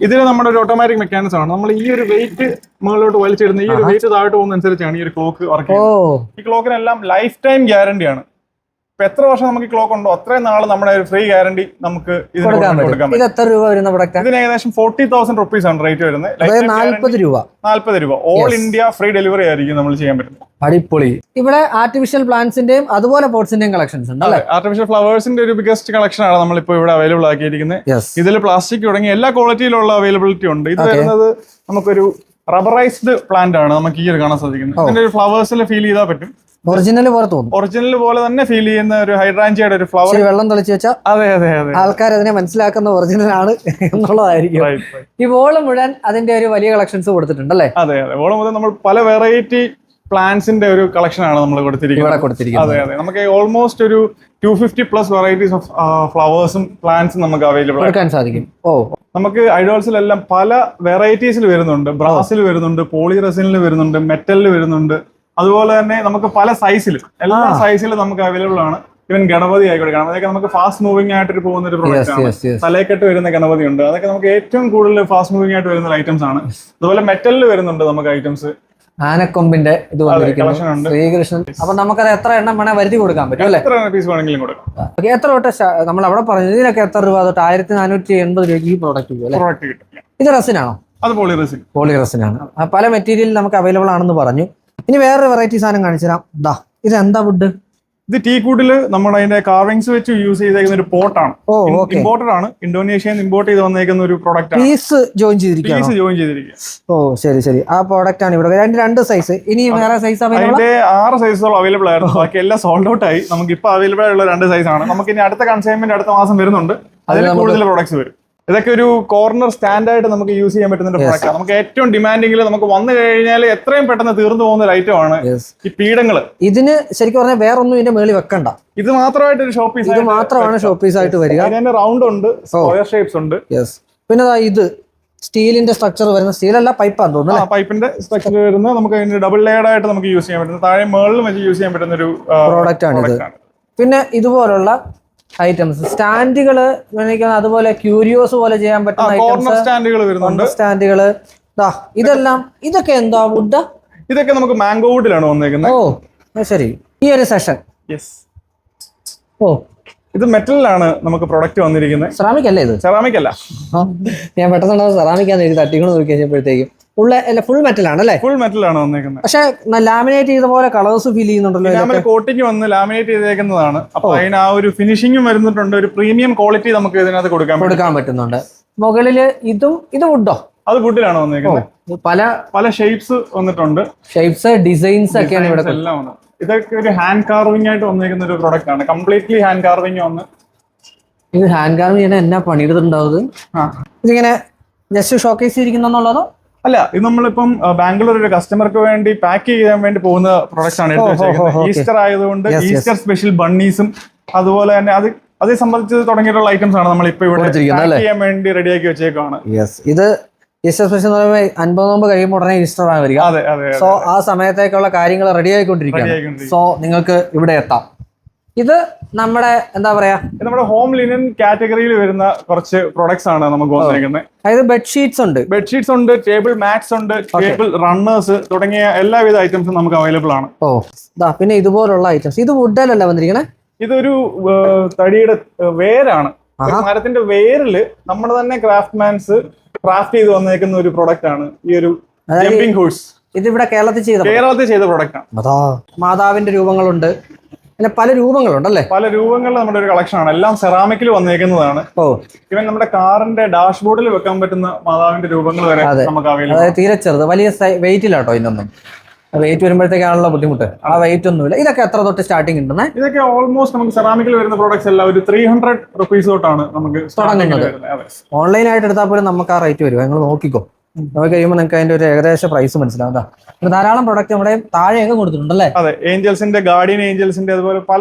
ഇതിന് നമ്മുടെ ഒരു ഓട്ടോമാറ്റിക് മെക്കാനിസം ആണ്. നമ്മൾ ഈ ഒരു വെയിറ്റ് മുകളിലോട്ട് വലിച്ചിടുന്ന ഈ ഒരു വെയിറ്റ് താഴോട്ട് പോകുന്ന അനുസരിച്ചാണ് ഈ ഒരു ക്ലോക്ക് വർക്ക് ചെയ്യുന്നത്. ഈ ക്ലോക്കിനെല്ലാം ലൈഫ് ടൈം ഗ്യാരണ്ടി ആണ്. ഇപ്പൊ എത്ര വർഷം നമുക്ക് ക്ലോക്ക് ഉണ്ടോ? അത്രയും നാൾ നമ്മുടെ ഒരു ഫ്രീ ഗ്യാരണ്ടി നമുക്ക് ഇതിന് കൊടുക്കാൻ കൊടുക്കാൻ പറ്റും. ഇത് എത്ര രൂപ വരുന്ന പ്രൊഡക്റ്റ് ഇതിന് ഏകദേശം ഫോർട്ടി തൗസൻഡ് റുപ്പീസ് ആണ് റേറ്റ് വരുന്നത്. അതായത് നാല്പത് രൂപ. നാല്പത് രൂപ. ഓൾ ഇന്ത്യ ഫ്രീ ഡെലിവറി ആയിരിക്കും നമ്മൾ ചെയ്യാൻ പറ്റുന്നത്. അടിപൊളി. ഇവിടെ ആർട്ടിഫിഷ്യൽ പ്ലാന്റ്സിന്റെയും അതുപോലെ പോട്ട്സിന്റെയും കളക്ഷൻസ് ഉണ്ട് അല്ലേ? ആർട്ടിഫിഷ്യൽ ഫ്ലവേഴ്സിന്റെ ഒരു ബിഗസ്റ്റ് കളക്ഷൻ ആണ് നമ്മളിപ്പോ ഇവിടെ അവൈലബിൾ ആക്കിയിരിക്കുന്നത്. യെസ് ഇതിൽ പ്ലാസ്റ്റിക് തുടങ്ങി എല്ലാ ക്വാളിറ്റിയിലുള്ള അവൈലബിലിറ്റി ഉണ്ട്. ഇത്. വരുന്നത് നമുക്കൊരു റബറൈസ്ഡ് പ്ലാന്റ് ആണ്. നമുക്ക് ഈ ഒരു കാണാൻ സാധിക്കുന്നത്. Oh. ഇതിന്റെ ഒരു ഫ്ലവേഴ്സിൽ ഫീൽ ചെയ്താൽ പറ്റും. ഒറിജിനൽ പോലെ തോന്നും. ഒറിജിനൽ പോലെ തന്നെ ഫീൽ ചെയ്യുന്ന ഒരു ഹൈഡ്രാഞ്ചിയുടെ ഒരു ഫ്ലവർ വെള്ളം തെളിച്ച് വെച്ചാൽ അതെ അതെ അതെ. ആൾക്കാർ അതിനെ മനസ്സിലാക്കുന്ന ഒറിജിനൽ ആണ് എന്നുള്ളതായിരിക്കും. ഈ വോൾ മുഴുവൻ അതിന്റെ ഒരു വലിയ കളക്ഷൻസ് കൊടുത്തിട്ടുണ്ട് അല്ലേ? അതെ അതെ. വോൾ മുതൽ നമ്മൾ പല വെറൈറ്റി പ്ലാന്റ്സിന്റെ ഒരു കളക്ഷൻ ആണ് നമ്മൾ കൊടുത്തിരിക്കുന്നത്. അതെ അതെ. നമുക്ക് ഓൾമോസ്റ്റ് ഒരു two fifty plus varieties of ഫ്ലവേഴ്സും പ്ലാന്റ്സും നമുക്ക് അവൈലബിൾ ആണ് കൊടുക്കാൻ സാധിക്കും. ഓ. നമുക്ക് ഐഡോൾസിലെല്ലാം പല വെറൈറ്റീസിൽ വരുന്നുണ്ട്. ബ്രാസിൽ വരുന്നുണ്ട് പോളിറസിനിൽ വരുന്നുണ്ട് മെറ്റലിൽ വരുന്നുണ്ട്. അതുപോലെ തന്നെ നമുക്ക് പല സൈസിലും എല്ലാ. സൈസിലും നമുക്ക് അവൈലബിൾ ആണ്. ഇവൻ ഗണപതി ആയിക്കോട്ടെ ഗണപതിയൊക്കെ നമുക്ക് ഫാസ്റ്റ് മൂവിംഗ് ആയിട്ട് പോകുന്ന ഒരു പ്രോഡക്റ്റ് ആണ്. തലേക്കെട്ട് വരുന്ന ഗണപതി ഉണ്ട്. അതൊക്കെ നമുക്ക് ഏറ്റവും കൂടുതൽ ഫാസ്റ്റ് മൂവിംഗ് ആയിട്ട് വരുന്ന ഐറ്റംസ് ആണ്. അതുപോലെ മെറ്റലിൽ വരുന്നുണ്ട് നമുക്ക് ഐറ്റംസ് ആനക്കൊമ്പിന്റെ ഇത് വന്നിരിക്കുന്നു. ശ്രീകൃഷ്ണൻ. അപ്പൊ നമുക്കത് എത്ര എണ്ണം വേണേ വരുത്തി കൊടുക്കാൻ പറ്റും അല്ലേ? എത്ര പീസ് വേണമെങ്കിലും കൊടുക്കാം. എത്ര തൊട്ട് നമ്മൾ അവിടെ പറഞ്ഞു ഇതിനൊക്കെ എത്ര രൂപ തൊട്ട് ആയിരത്തി നാനൂറ്റി എൺപത് രൂപയ്ക്ക് ഈ പ്രോഡക്റ്റ് കിട്ടില്ല ഇത് റസിനാണോ അത് പോളി റസിൻ പോളി റസിനാണ് പല മെറ്റീരിയൽ നമുക്ക് അവൈലബിൾ ആണെന്ന് പറഞ്ഞു. ഇനി വേറൊരു വെറൈറ്റി സാധനം കാണിച്ചു തരാം ദാ ഇത് എന്താ വുഡ് ഇത് ടീ കൂട്ടിൽ നമ്മൾ അതിന്റെ കാർവിങ്സ് വെച്ച് യൂസ് ചെയ്തേക്കുന്ന ഒരു പോട്ടാണ് ഇമ്പോർട്ടഡ് ആണ്. ഇന്തോനേഷ്യയിൽ ഇമ്പോർട്ട് ചെയ്ത് വന്നേക്കുന്ന ഒരു പ്രോഡക്റ്റ് പീസ് ജോയിൻ ചെയ്തിരിക്കുക പീസ് ജോയിൻ ചെയ്തിരിക്കുക ഓ ശരി ശരി. ആ പ്രോഡക്റ്റ് ആണ് ഇവിടെ. രണ്ട് രണ്ട് സൈസ് ഇനി വേറെ സൈസ് അതിന്റെ ആറ് സൈസുകൾ അവൈലബിൾ ആയിരുന്നു. ബാക്കി എല്ലാം സോൾഡ് ഔട്ട് ആയി. നമുക്ക് ഇപ്പൊ അവൈലബിൾ ആയുള്ള രണ്ട് സൈസ് ആണ്. നമുക്ക് ഇനി അടുത്ത കൺസൈൻമെന്റ് അടുത്ത മാസം വരുന്നുണ്ട്. അതിൽ കൂടുതൽ പ്രോഡക്ട്സ് വരും. ഇതൊക്കെ ഒരു കോർണർ സ്റ്റാൻഡായിട്ട് നമുക്ക് യൂസ് ചെയ്യാൻ പറ്റുന്ന ഒരു പ്രോഡക്റ്റ് ആണ്. നമുക്ക് ഏറ്റവും ഡിമാൻഡിങ്ങിൽ നമുക്ക് വന്നു കഴിഞ്ഞാൽ എത്രയും പെട്ടെന്ന് തീർന്നു പോകുന്ന ഒരു ഐറ്റം ആണ് ഈ പീഠങ്ങൾ. ഇതിന് ശരിക്കും പറഞ്ഞാൽ വേറൊന്നും ഇതിന്റെ മേളിൽ വെക്കണ്ട. ഇത് മാത്രമായിട്ട് ഒരു ഷോപ്പ് ഇത് മാത്രമാണ് ഷോപ്പീസ് പീസ് ആയിട്ട് വരിക. അതിന്റെ റൗണ്ട് ഉണ്ട് സ്ക്വയർ ഷേപ്സ് ഉണ്ട്. യെസ് പിന്നെ ദാ ഇത് സ്റ്റീലിന്റെ സ്ട്രക്ചർ വരുന്ന സ്റ്റീൽ സ്റ്റീലല്ല പൈപ്പാന്ന് തോന്നുന്നു പൈപ്പിന്റെ സ്ട്രക്ചർ വരുന്ന നമുക്ക് അതിന്റെ ഡബിൾ ലെയർഡ് ആയിട്ട് നമുക്ക് യൂസ് ചെയ്യാൻ പറ്റുന്ന താഴെ മേളിലും വെച്ച് യൂസ് ചെയ്യാൻ പറ്റുന്ന ഒരു പ്രോഡക്റ്റ് ആണ്. ഇത് പിന്നെ ഇതുപോലുള്ള ഐറ്റംസ് സ്റ്റാൻഡുകൾ അതുപോലെ ക്യൂരിയോസ് പോലെ ചെയ്യാൻ പറ്റുന്ന സ്റ്റാൻഡുകൾ വരുന്നുണ്ട്. സ്റ്റാൻഡുകൾ ദാ ഇതെല്ലാം ഇതൊക്കെ എന്താ വുഡ് ഇതൊക്കെ നമുക്ക് മാംഗോ വുഡിലാണ് വന്നേക്കുന്നത് ഓ ശരി. ഈ ഒരു സെഷൻ യെസ് ഓ. ഇത് മെറ്റലിലാണ് നമുക്ക് പ്രൊഡക്റ്റ് വന്നിരിക്കുന്നത് സെറാമിക് അല്ലേ ഇത്? സെറാമിക് അല്ല. ഞാൻ പെട്ടെന്ന് സെറാമിക് ആണ് തട്ടിക്കൊണ്ട് നോക്കി കഴിഞ്ഞപ്പോഴത്തേക്കും ഫുൾ മെറ്റൽ ആണ് അല്ലേ? ഫുൾ മെറ്റൽ ആണ് വന്നേക്കുന്നത്. പക്ഷെ ലാമിനേറ്റ് ചെയ്ത പോലെ കളേഴ്സ് ഫീൽ ചെയ്യുന്നുണ്ടല്ലോ കോട്ടിങ് വന്ന് ലാമിനേറ്റ് ചെയ്തേക്കുന്നതാണ്. അപ്പൊ അതിന് ആ ഒരു ഫിനിഷിങ്ങും വരുന്നിട്ടുണ്ട്. ഒരു പ്രീമിയം ക്വാളിറ്റി നമുക്ക് ഇതിനകത്ത് കൊടുക്കാൻ കൊടുക്കാൻ പറ്റുന്നുണ്ട്. മുകളിൽ ഇതും ഇത് വുഡോ അത് വുഡിലാണ് വന്നേക്കുന്നത്. പല പല ഷേപ്സ് വന്നിട്ടുണ്ട്. ഷേപ്സ് ഡിസൈൻസ് ഒക്കെയാണ് ഇവിടെ എല്ലാം ഇതൊക്കെ ഒരു ഹാൻഡ് കാർവിംഗ് ആയിട്ട് വന്നേക്കുന്ന ഒരു പ്രൊഡക്റ്റ് ആണ്. കംപ്ലീറ്റ്ലി ഹാൻഡ് കാർവിംഗ് വന്ന്. ഇത് ഹാൻഡ് കാർവിംഗ് എന്നാ പണിയെടുത്തിട്ടുണ്ടാവുന്നത്? ആ. ഇതിങ്ങനെ ജസ്റ്റ് ഷോക്കേസ് ഇരിക്കുന്നുള്ളതോ അല്ല ഇത് നമ്മളിപ്പം ബാംഗ്ലൂർ ഒരു കസ്റ്റമർക്ക് വേണ്ടി പാക്ക് ചെയ്യാൻ വേണ്ടി പോകുന്ന പ്രൊഡക്ട്സ് ആണ് എടുത്ത് വെച്ചേക്കുന്നത്. ഈസ്റ്റർ ആയതുകൊണ്ട്. ഈസ്റ്റർ സ്പെഷ്യൽ ബണ്ണീസും അതുപോലെ തന്നെ അത് അതേ സംബന്ധിച്ച് തുടങ്ങിയിട്ടുള്ള ഐറ്റംസ് ആണ് നമ്മൾ ഇപ്പൊ ഇവിടെ ചെയ്യാൻ വേണ്ടി റെഡിയാക്കി വെച്ചേക്കാണ് ഇത് ഈസ്റ്റർ സ്പെഷ്യൽ എന്ന് പറയുമ്പോൾ അൻപത് നോമ്പ് കഴിയുമ്പോൾ ഉടനെ ഈസ്റ്റർ ആണ് വരിക. സോ ആ സമയത്തേക്കുള്ള കാര്യങ്ങൾ റെഡി ആയിക്കൊണ്ടിരിക്കുകയാണ്. സോ നിങ്ങൾക്ക് ഇവിടെ എത്താം. ഇത് നമ്മുടെ എന്താ പറയാ? നമ്മുടെ ഹോം ലിനൻ കാറ്റഗറിയിൽ വരുന്ന കുറച്ച് പ്രൊഡക്ട്സ് ആണ് നമുക്ക് വന്നിരിക്കുന്നത്. അതായത് ബെഡ്ഷീറ്റ്സ് ഉണ്ട്. ബെഡ്ഷീറ്റ്സ് ഉണ്ട് ടേബിൾ മാറ്റ്സ് ഉണ്ട് ടേബിൾ റണ്ണേഴ്സ് തുടങ്ങിയ എല്ലാവിധ ഐറ്റംസും നമുക്ക് അവൈലബിൾ ആണ്. ഓ പിന്നെ ഇതുപോലുള്ള ഐറ്റംസ് ഇത് വുഡിലല്ല വന്നിരിക്കണേ? ഇതൊരു തടിയുടെ വേരാണ്. മരത്തിന്റെ വേരിൽ നമ്മുടെ തന്നെ ക്രാഫ്റ്റ് മാൻസ് ക്രാഫ്റ്റ് ചെയ്ത് വന്നേക്കുന്ന ഒരു പ്രൊഡക്റ്റ് ആണ് ഈ ഒരു ജമ്പിംഗ് ഇത് ഇതിവിടെ കേരളത്തിൽ ചെയ്ത കേരളത്തിൽ ചെയ്ത പ്രൊഡക്റ്റ് ആണ്. മാതാവിന്റെ രൂപങ്ങളുണ്ട്. പിന്നെ പല രൂപങ്ങളുണ്ടല്ലേ? പല രൂപങ്ങളിൽ നമ്മുടെ ഒരു കളക്ഷൻ ആണ്. എല്ലാം സെറാമിക്കിൽ വന്നേക്കുന്നതാണ്. ഓ. ഇവൻ നമ്മുടെ കാറിന്റെ ഡാഷ്ബോർഡിൽ വെക്കാൻ പറ്റുന്ന മാതാവിന്റെ രൂപങ്ങൾ വരെ നമുക്ക് അവൈലബിൾ തീരെ ചെറുത്. വലിയ വെയിറ്റിലാട്ടോ ഇന്നൊന്നും വെയിറ്റ് വരുമ്പോഴത്തേക്കാണല്ലോ ബുദ്ധിമുട്ട്. ആ വെയിറ്റ് ഒന്നുമില്ല. ഇതൊക്കെ എത്ര തൊട്ട് സ്റ്റാർട്ടിംഗ് ഉണ്ടെന്നേ? ഇതൊക്കെ ഓൾമോസ്റ്റ് നമുക്ക് സെറാമിക്കിൽ വരുന്ന പ്രോഡക്ട്സ് എല്ലാം ഒരു ത്രീ ഹൺഡ്രഡ് റുപ്പീസ് തൊട്ടാണ് നമുക്ക് തുടങ്ങുന്നത്. ഓൺലൈൻ ആയിട്ട് ഓൺലൈനായിട്ട് എടുത്താൽ പോലും നമുക്ക് ആ റേറ്റ് വരും. നിങ്ങൾ നോക്കിക്കോ. നോക്കി കഴിയുമ്പോൾ നിങ്ങൾക്ക് അതിന്റെ ഒരു ഏകദേശ പ്രൈസ് മനസ്സിലാവും ധാരാളം പ്രൊഡക്റ്റ് നമ്മുടെ താഴെയൊക്കെ കൊടുത്തിട്ടുണ്ട് അല്ലേ അതെ ഏഞ്ചൽസിന്റെ ഗാർഡിയൻ ഏഞ്ചൽസിന്റെ അതുപോലെ പല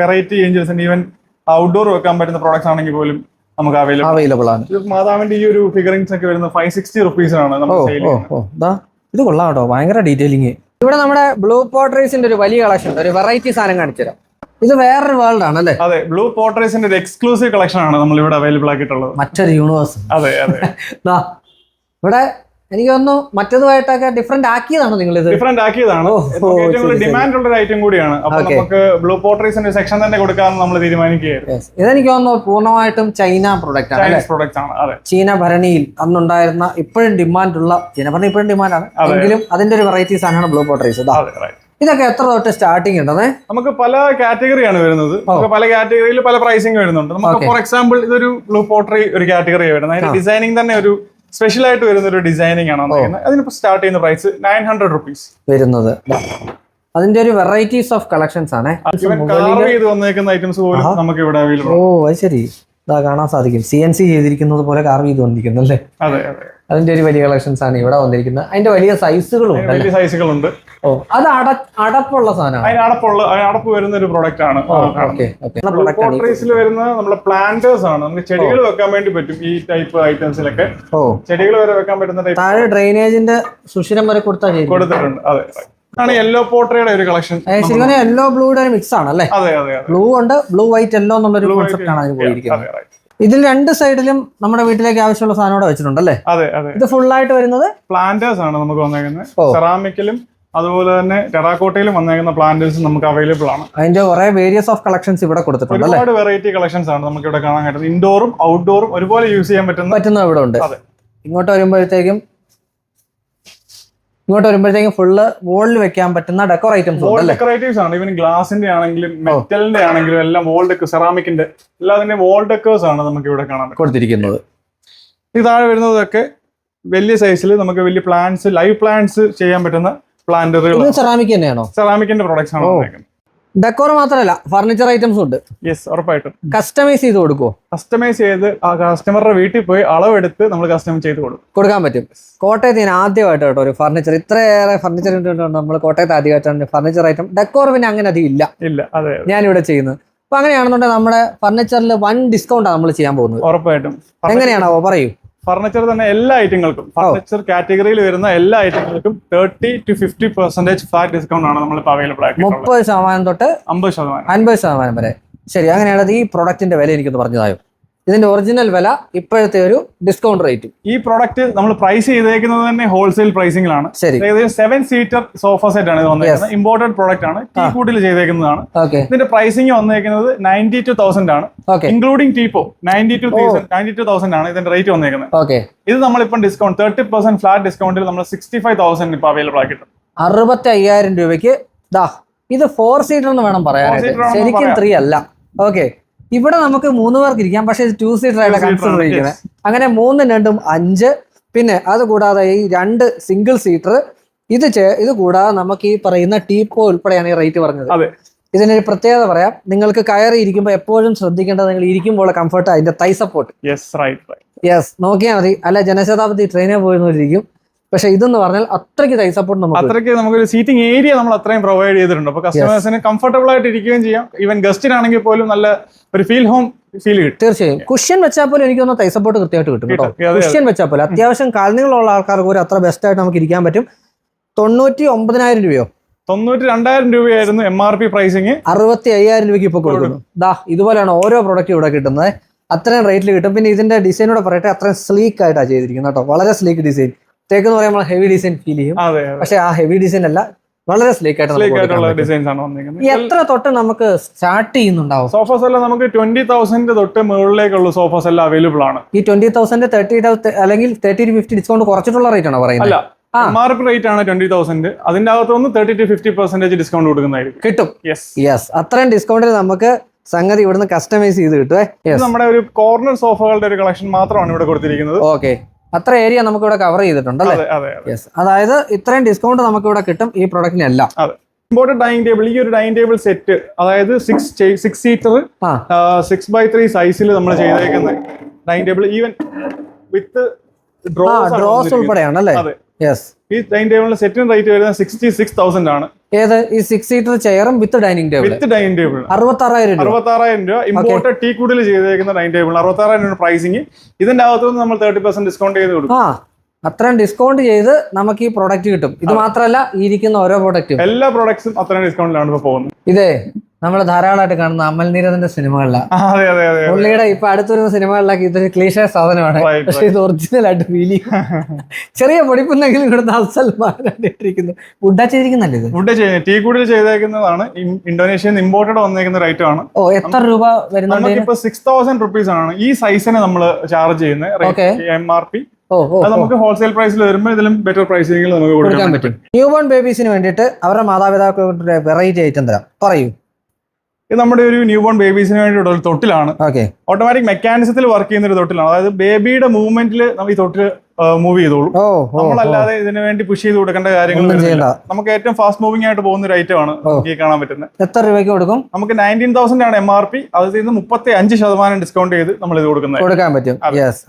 വെറൈറ്റി ഏഞ്ചൽസിന്റെ ഈവൻ ഔട്ട്ഡോർ വെക്കാൻ പറ്റുന്ന പ്രോഡക്ട്സ് ആണെങ്കിൽ പോലും നമുക്ക് അവൈലബിൾ അവൈലബിൾ ആണ്. മാതാവിന്റെ ഈ ഒരു ഫിഗറിങ്സ് ഒക്കെ വരുന്നത് ഫൈവ് സിക്സ്റ്റി റുപ്പീസിനാണ് ഇത് കൊള്ളാം കേട്ടോ ഭയങ്കര ഡീറ്റെയിലിങ് ഇവിടെ നമ്മുടെ ബ്ലൂ പോട്ടറീസിന്റെ ഒരു വലിയ കളക്ഷൻ ഉണ്ട്. ഒരു വെറൈറ്റി സാധനം കാണിച്ചു തരാം. ഇത് വേറൊരു വേൾഡ് ആണ് അല്ലേ? അതെ ബ്ലൂ പോട്ടറീസിന്റെ ഒരു എക്സ്ക്ലൂസീവ് കളക്ഷൻ ആണ് നമ്മൾ ഇവിടെ അവൈലബിൾ ആക്കിയിട്ടുള്ളത്. മറ്റൊരു യൂണിവേഴ്സ് അതെ അതെ. ഇവിടെ എനിക്ക് തോന്നുന്നു മറ്റേതുമായിട്ടൊക്കെ ഡിഫറെന്റ് ആക്കിയതാണോ നിങ്ങൾ ഇത്? ഡിഫറെന്റ് ആക്കിയതാണ്. ഡിമാൻഡ് ഉള്ള ഒരു ഐറ്റം കൂടിയാണ്. അപ്പൊ നമുക്ക് ബ്ലൂ പോർട്രേസിന്റെ സെക്ഷൻ തന്നെ കൊടുക്കാമെന്ന് നമ്മൾ തീരുമാനിക്കുകയായിരുന്നു. ഇതെനിക്ക് തോന്നുന്നു പൂർണമായിട്ടും ചൈന പ്രൊഡക്റ്റ് ആണ് പ്രൊഡക്റ്റ് ആണ് അതെ. ചീന ഭരണിയിൽ അന്നുണ്ടായിരുന്ന ഇപ്പോഴും ഡിമാൻഡ് ഉള്ള ചീന ഭരണി ഇപ്പോഴും ഡിമാൻഡാണ് ആണ്. എങ്കിലും അതിന്റെ ഒരു വെറൈറ്റി സാധനമാണ് ബ്ലൂ പോട്ടറീസ് ഇതാ. അതെ right. ഇതൊക്കെ എത്ര തൊട്ട് സ്റ്റാർട്ടിംഗ് ഉണ്ടത്? നമുക്ക് പല കാറ്റഗറിയാണ് വരുന്നത്. നമുക്ക് പല കാറ്റഗറിയിൽ പല പ്രൈസിംഗ് വരുന്നുണ്ട്. നമുക്ക് ഫോർ എക്സാമ്പിൾ ഇതൊരു ബ്ലൂ പോട്ടറി ഒരു കാറ്റഗറി വരുന്നത്. അതിന്റെ ഡിസൈനിങ് തന്നെ ഒരു സ്പെഷ്യൽ ആയിട്ട് വരുന്ന ഒരു ഡിസൈനിങ് ആണ് വന്നിരിക്കുന്നത് അതിനിപ്പോ സ്റ്റാർട്ട് ചെയ്യുന്ന പ്രൈസ് നയൻ ഹൺഡ്രഡ് റുപ്പീസ് വരുന്നത്. അതിന്റെ ഒരു വെറൈറ്റീസ് ഓഫ് കളക്ഷൻസ് ആണ്. കാർവ് ചെയ്ത് വന്നേക്കുന്ന ഐറ്റംസ് പോലും നമുക്ക് ഇവിടെ അവൈലബിൾ ഓ അത് ശരി. ഇതാ കാണാൻ സാധിക്കും. സി എൻ സി ചെയ്തിരിക്കുന്നത് പോലെ കാർവ് ചെയ്ത് വന്നിരിക്കുന്നു അല്ലേ അതെ അതെ. അതിന്റെ ഒരു വലിയ കളക്ഷൻസ് ആണ് ഇവിടെ വന്നിരിക്കുന്നത്. അതിന്റെ വലിയ സൈസുകളും വലിയ സൈസുകളുണ്ട് ഓ അത് അട അടപ്പുള്ള സാധനമാണ്? അടപ്പുള്ള അടപ്പ് വരുന്ന ഒരു പ്രോഡക്റ്റ് ആണ്. പോർട്രീസിൽ വരുന്ന നമ്മുടെ പ്ലാന്റേഴ്സ് ആണ്. നമുക്ക് ചെടികൾ വെക്കാൻ വേണ്ടി പറ്റും ഈ ടൈപ്പ് ഐറ്റംസിലൊക്കെ ഓ. ചെടികൾ വരെ വെക്കാൻ പറ്റുന്ന താഴെ ഡ്രെയിനേജിന്റെ സുഷിരം വരെ കൊടുത്താൽ കൊടുത്തിട്ടുണ്ട്. അതെ. ആണ് യെല്ലോ പോർട്രയുടെ ഒരു കളക്ഷൻ ശരിക്കും യെല്ലോ ബ്ലൂയുടെ ഒരു മിക്സ് ആണ് അല്ലേ? ബ്ലൂ ഉണ്ട് ബ്ലൂ വൈറ്റ് യെല്ലോ എന്നുള്ള ഒരു കോൺസെപ്റ്റ് ആണ് അതിന് പോയിരിക്കുന്നത്. ഇതിൽ രണ്ട് സൈഡിലും നമ്മുടെ വീട്ടിലേക്ക് ആവശ്യമുള്ള സാധനം ഇവിടെ വെച്ചിട്ടുണ്ട് അല്ലേ? അതെ അതെ. ഇത് ഫുൾ ആയിട്ട് വരുന്നത് പ്ലാന്റേഴ്സ് ആണ് നമുക്ക് വന്നേക്കുന്നത്. സെറാമിക്കലും അതുപോലെ തന്നെ ടെറാക്കോട്ടയിലും വന്നേക്കുന്ന പ്ലാന്റേഴ്സ് നമുക്ക് അവൈലബിൾ ആണ്. അതിന്റെ കുറെ വേരിയസ് ഓഫ് കളക്ഷൻസ് ഇവിടെ കൊടുത്തിട്ടുണ്ട് ഒരുപാട് വെറൈറ്റി കളക്ഷൻസ് ആണ് നമുക്ക് ഇവിടെ കാണാൻ കഴിയുന്നത് ഇൻഡോറും ഔട്ട്ഡോറും ഒരുപോലെ യൂസ് ചെയ്യാൻ പറ്റുന്ന പറ്റുന്ന ഇവിടെ ഉണ്ട്. അതെ. ഇങ്ങോട്ട് വരുമ്പോഴത്തേക്കും ഇങ്ങോട്ട് വരുമ്പോഴത്തേക്കും ഫുള്ള് വോളിൽ വെക്കാൻ പറ്റുന്ന ഡെക്കോർ ഐറ്റംസ് ഡെക്കറേറ്റീവ്സ് ആണ്. ഇവൻ ഗ്ലാസിന്റെ ആണെങ്കിലും മെറ്റലിന്റെ ആണെങ്കിലും എല്ലാം വോൾ ഡെക്ക് സെറാമിക്കിന്റെ എല്ലാതിന്റെ വോൾ ഡെക്കേഴ്സ് ആണ് നമുക്ക് ഇവിടെ കാണാൻ കൊടുത്തിരിക്കുന്നത്. ഈ താഴെ വരുന്നതൊക്കെ വലിയ സൈസിൽ നമുക്ക് വലിയ പ്ലാന്റ്സ് ലൈവ് പ്ലാന്റ്സ് ചെയ്യാൻ പറ്റുന്ന പ്ലാന്ററുകൾ ഇത് സെറാമിക് തന്നെയാണോ? സെറാമിക്കിന്റെ പ്രൊഡക്ട്സ് ആണ് ഡെക്കോർ മാത്രമല്ല ഫർണിച്ചർ ഐറ്റംസും ഉണ്ട്. യെസ് ഉറപ്പായിട്ടും. കസ്റ്റമൈസ് ചെയ്ത് കൊടുക്കുമോ കസ്റ്റമൈസ് ചെയ്ത് ആ കസ്റ്റമറുടെ വീട്ടിൽ പോയി അളവെടുത്ത് നമ്മൾ കസ്റ്റമൈസ് ചെയ്ത് കൊടുക്കും. കൊടുക്കാൻ പറ്റും. കോട്ടയത്ത് ഞാൻ ആദ്യമായിട്ട് കേട്ടോ ഒരു ഫർണിച്ചർ ഇത്രയേറെ ഫർണിച്ചർ നമ്മൾ കോട്ടയത്ത് ആദ്യമായിട്ടാണ് ഫർണിച്ചർ ഐറ്റം ഡെക്കോർ പിന്നെ അങ്ങനെ അധികം ഇല്ല. ഇല്ല അതെ. ഞാനിവിടെ ചെയ്യുന്നത്. അപ്പൊ അങ്ങനെയാണെന്നുണ്ടെങ്കിൽ നമ്മുടെ ഫർണിച്ചറിൽ വൺ ഡിസ്കൗണ്ടാണ് നമ്മൾ ചെയ്യാൻ പോകുന്നത്. ഉറപ്പായിട്ടും. എങ്ങനെയാണോ പറയൂ. ഫർണിച്ചർ തന്നെ എല്ലാ ഐറ്റങ്ങൾക്കും ഫർണിച്ചർ കാറ്റഗറിയിൽ വരുന്ന എല്ലാ ഐറ്റങ്ങൾക്കും thirty two fifty percentage flat discount ആണ് നമ്മളിപ്പോൾ അവൈലബിൾ ആയിട്ടുള്ളത് മുപ്പത് ശതമാനം തൊട്ട് അമ്പത് ശതമാനം. അൻപത് ശതമാനം വരെ. ശരി അങ്ങനെയാണെങ്കിൽ ഈ പ്രൊഡക്റ്റിന്റെ വില എനിക്കൊന്ന് പറഞ്ഞതായോ? ഇതിന്റെ ഒറിജിനൽ വില ഇപ്പോഴത്തെ ഒരു ഡിസ്കൗണ്ട് റേറ്റ് ഈ പ്രോഡക്റ്റ് നമ്മൾ പ്രൈസ് ചെയ്തേക്കുന്നത് തന്നെ ഹോൾസെയിൽ പ്രൈസിംഗിലാണ് ശരി. ഏകദേശം സെവൻ സീറ്റർ സോഫ സെറ്റ് ആണ് ഇത് വന്നേക്കുന്നത്. ഇമ്പോർട്ടഡ് പ്രോഡക്റ്റ് ആണ്. ടീ കൂട്ടിൽ ചെയ്തേക്കുന്നതാണ്. ഇതിന്റെ പ്രൈസിംഗ് വന്നേക്കുന്നത് നയന്റി ടു തൗസൻഡ് ആണ് including teapoy ninety two ninety two thousand ആണ് ഇതിന്റെ റേറ്റ് വന്നേക്കുന്നത്. ഓക്കെ ഇത് നമ്മളിപ്പം ഡിസ്കൗണ്ട് തേർട്ടി പെർസെന്റ് ഫ്ലാറ്റ് ഡിസ്കൗണ്ടിൽ നമ്മൾ സിക്സ്റ്റി ഫൈവ് തൗസൻഡ് ഇപ്പൊ അവൈലബിൾ ആക്കിയിട്ടുണ്ട്. അറുപത്തി അയ്യായിരം രൂപയ്ക്ക് ദാ ഇത് ഫോർ സീറ്റർ എന്ന് വേണം പറയാനായിട്ട്. ശരിക്കും. ത്രീ അല്ല. ഓക്കെ ഇവിടെ നമുക്ക് മൂന്ന് പേർക്ക് ഇരിക്കാം. പക്ഷെ ടു സീറ്റർ ആയിട്ട് കൺസിഡർ ആണ്, അങ്ങനെ മൂന്ന് രണ്ടും അഞ്ച്. പിന്നെ അത് കൂടാതെ ഈ രണ്ട് സിംഗിൾ സീറ്റർ ഇത് ഇത് കൂടാതെ നമുക്ക് ഈ പറയുന്ന ടീപ്പോ ഉൾപ്പെടെയാണ് ഈ റേറ്റ് പറഞ്ഞത്. ഇതിനൊരു പ്രത്യേകത പറയാം. നിങ്ങൾക്ക് കയറി ഇരിക്കുമ്പോൾ എപ്പോഴും ശ്രദ്ധിക്കേണ്ടത് നിങ്ങൾ ഇരിക്കുമ്പോൾ കംഫർട്ട് അതിന്റെ thigh support yes right right yes നോക്കിയാൽ മതി. അല്ല ജനശതാബ്ദി ട്രെയിനിൽ പോയിരുന്നിരിക്കും പക്ഷെ ഇതെന്ന് പറഞ്ഞാൽ അത്രയ്ക്ക് തൈ സപ്പോർട്ട് നമുക്ക് അത്രയ്ക്ക് നമുക്കൊരു സീറ്റിംഗ് ഏരിയ നമ്മൾ അത്രയും പ്രൊവൈഡ് ചെയ്തിട്ടുണ്ട്. അപ്പൊ കസ്റ്റമേഴ്സിന് കംഫർട്ടബിൾ ആയിട്ട് ഇരിക്കുകയും ചെയ്യാം. ഈവൻ ഗസ്റ്റിനാണെങ്കിൽ പോലും നല്ല ഒരു ഫീൽ ഹോം ഫീൽ കിട്ടും. തീർച്ചയായും. കുഷ്യൻ വെച്ചാൽ പോലും എനിക്ക് തോന്നുന്നു തൈ സപ്പോർട്ട് കൃത്യമായിട്ട് കിട്ടും കേട്ടോ. കുഷ്യൻ വെച്ചാൽ പോലും. അത്യാവശ്യം കാലനികളുള്ള ആൾക്കാർക്ക് പോലും അത്ര ബെസ്റ്റ് ആയിട്ട് നമുക്ക് ഇരിക്കാൻ പറ്റും. തൊണ്ണൂറ്റി ഒമ്പതിനായിരം രൂപയോ? തൊണ്ണൂറ്റി രണ്ടായിരം രൂപയായിരുന്നു എം ആർ പി പ്രൈസിങ് അറുപത്തി അയ്യായിരം രൂപയ്ക്ക് ഇപ്പോൾ കൊടുക്കുന്നു. ദാ ഇതുപോലെയാണ് ഓരോ പ്രൊഡക്റ്റ് ഇവിടെ കിട്ടുന്നത്. അത്രയും റേറ്റിൽ കിട്ടും. പിന്നെ ഇതിന്റെ ഡിസൈനോടെ പറയട്ടെ അത്രയും സ്ലീക്ക് ആയിട്ടാണ് ചെയ്തിരിക്കുന്നത് കേട്ടോ. വളരെ സ്ലീക്ക് ഡിസൈൻ തേക്ക് എന്ന് പറയുമ്പോൾ ഹെവി ഡിസൈൻ ഫീൽ ചെയ്യും. പക്ഷെ ആ ഹെവി ഡിസൈൻ അല്ല വളരെ സ്ലീക്ക് ആയിട്ടുള്ള ഡിസൈൻസ് ആണ് വന്നിരിക്കുന്നത്. എത്ര തൊട്ട് നമുക്ക് സ്റ്റാർട്ട് ചെയ്യുന്നുണ്ടാവും? സോഫാസ് എല്ലാം നമുക്ക് ട്വന്റി തൗസൻഡ് തൊട്ട് മുകളിലേക്കുള്ള സോഫാസ് എല്ലാം അവൈലബിൾ ആണ്. ഈ ട്വന്റി തൗസൻഡ് തേർട്ടി അല്ലെങ്കിൽ തേർട്ടി ടു ഫിഫ്റ്റി ഡിസ്കൗണ്ട് കുറച്ചിട്ടുള്ള റേറ്റ് ആണോ പറയുന്നത്? അല്ല റേറ്റ് ആണ് ട്വന്റി തൗസൻഡ് അതിന്റെ thirty two fifty percentage discount കൊടുക്കുന്നതായിരിക്കും. കിട്ടും. യെസ് യെസ് അത്രയും ഡിസ്കൗണ്ടിൽ നമുക്ക് സംഗതി ഇവിടുന്ന് കസ്റ്റമൈസ് ചെയ്ത് കിട്ടുവേ. ഇത് നമ്മുടെ ഒരു കോർണർ സോഫകളുടെ ഒരു കളക്ഷൻ മാത്രമാണ് ഇവിടെ കൊടുത്തിരിക്കുന്നത്. ഓക്കെ അത്ര ഏരിയ നമുക്ക് ഇവിടെ കവർ ചെയ്തിട്ടുണ്ട് അല്ലേ? യെസ് അതായത് ഇത്രയും ഡിസ്കൗണ്ട് നമുക്ക് ഇവിടെ കിട്ടും ഈ പ്രൊഡക്റ്റിനെല്ലാം ഇമ്പോർട്ടഡ് ഡൈനിങ് ടേബിൾ ഈ ഒരു ഡൈനിങ് ടേബിൾ സെറ്റ് അതായത് six six seater six by three സൈസിൽ നമ്മൾ ചെയ്തേക്കുന്ന. Dining table even with drawers ഉൾപ്പെടെയാണ് അല്ലേ യെസ് ഈ ഡൈനിങ് ടേബിളിന്റെ സെറ്റിന് റേറ്റ് വരുന്നത് സിക്സ്റ്റി സിക്സ് തൗസൻഡ് ആണ്. ഏത്? ഈ six seater ചെയറും with dining table with dining table അറുപത്താറായിരം രൂപ. അറുപത്തി രൂപ. ഇമ്പോർട്ടഡ് ടീ കൂടിൽ ചെയ്തേക്കുന്ന ഡൈനിങ് ടേബിൾ അറുപത്താറായിരം രൂപ പ്രൈസിങ് ഇതിന്റെ അകത്തുനിന്ന് നമ്മൾ തേർട്ടി പെർസെന്റ് ഡിസ്കൗണ്ട് ചെയ്ത് കൊടുക്കും. അത്രയും ഡിസ്കൗണ്ട് ചെയ്ത് നമുക്ക് ഈ പ്രോഡക്റ്റ് കിട്ടും. ഇത് മാത്രമല്ല ഇരിക്കുന്ന ഓരോ പ്രോഡക്റ്റും എല്ലാ പ്രോഡക്ട്സും അത്രയും ഡിസ്കൗണ്ടിലാണ് ഇപ്പൊ പോകുന്നത്. ഇതേ നമ്മൾ ധാരാളമായിട്ട് കാണുന്ന അമൽ നീരദന്റെ സിനിമകളിലാണ് പുള്ളിയുടെ ഇപ്പൊ അടുത്തൊരു സിനിമകളിലാക്കി ഇതൊരു ക്ലീഷ സാധനമാണ്. പക്ഷെ ഇത് ഒറിജിനൽ ആയിട്ട് ഫീൽ [LAUGHS] ചെറിയ പൊടിപ്പുന്നെങ്കിലും ഇവിടുന്ന് അസൽമാരായിട്ടിരിക്കുന്നു വുഡാ ചെയ്തിരിക്കുന്നല്ലേ ഇത്? ഫുഡ് ടീ കൂടിൽ ചെയ്തേക്കുന്നതാണ്. ഇന്തോനേഷ്യൻ ഇന്തോനേഷ്യയിൽ നിന്ന് ഇമ്പോർട്ടഡ് വന്നേക്കുന്ന റേറ്റ് ആണ്. ഓ എത്ര രൂപ വരുന്നുണ്ട്? നമുക്കിപ്പോ സിക്സ് തൗസൻഡ് റുപ്പീസ് ആണ് ഈ സൈസിന് നമ്മൾ ചാർജ് ചെയ്യുന്നത്. ഓക്കെ എം ആർ പി നമുക്ക് ഹോൾസെയിൽ പ്രൈസിൽ വരുമ്പോൾ ഇതിലും ബെറ്റർ പ്രൈസിംഗിൽ നമുക്ക് കൊടുക്കാൻ കൊടുക്കാൻ പറ്റും. ന്യൂ ബോൺ ബേബീസിന് വേണ്ടിയിട്ട് അവരുടെ മാതാപിതാക്കളുടെ വെറൈറ്റി ഐറ്റം തരാം. പറയൂ. ഇത് നമ്മുടെ ഒരു ന്യൂ ബോൺ ബേബീസിന് വേണ്ടിയുള്ള ഒരു തൊട്ടിലാണ്. ഓട്ടോമാറ്റിക് മെക്കാനിസത്തിൽ വർക്ക് ചെയ്യുന്ന ഒരു തൊട്ടിലാണ്. അതായത് ബേബിയുടെ മൂവ്മെന്റിൽ നമ്മൾ ഈ തൊട്ടിൽ മൂവ് ചെയ്തോളൂ. നമ്മളല്ലാതെ ഇതിന് വേണ്ടി പുഷ് ചെയ്ത് കൊടുക്കേണ്ട കാര്യങ്ങൾ നമുക്ക് ഏറ്റവും ഫാസ്റ്റ് മൂവിംഗ് ആയിട്ട് പോകുന്ന ഒരു ഐറ്റം ആണ് ഈ കാണാൻ പറ്റുന്നത്. എത്ര രൂപയ്ക്ക് കൊടുക്കും? നമുക്ക് നയന്റീൻ തൗസൻഡ് ആണ് എം ആർ പി അതിൽ നിന്ന് മുപ്പത്തി അഞ്ച് ശതമാനം ഡിസ്കൗണ്ട് ചെയ്ത് നമ്മൾ ഇത് കൊടുക്കുന്നത്. കൊടുക്കാൻ പറ്റും.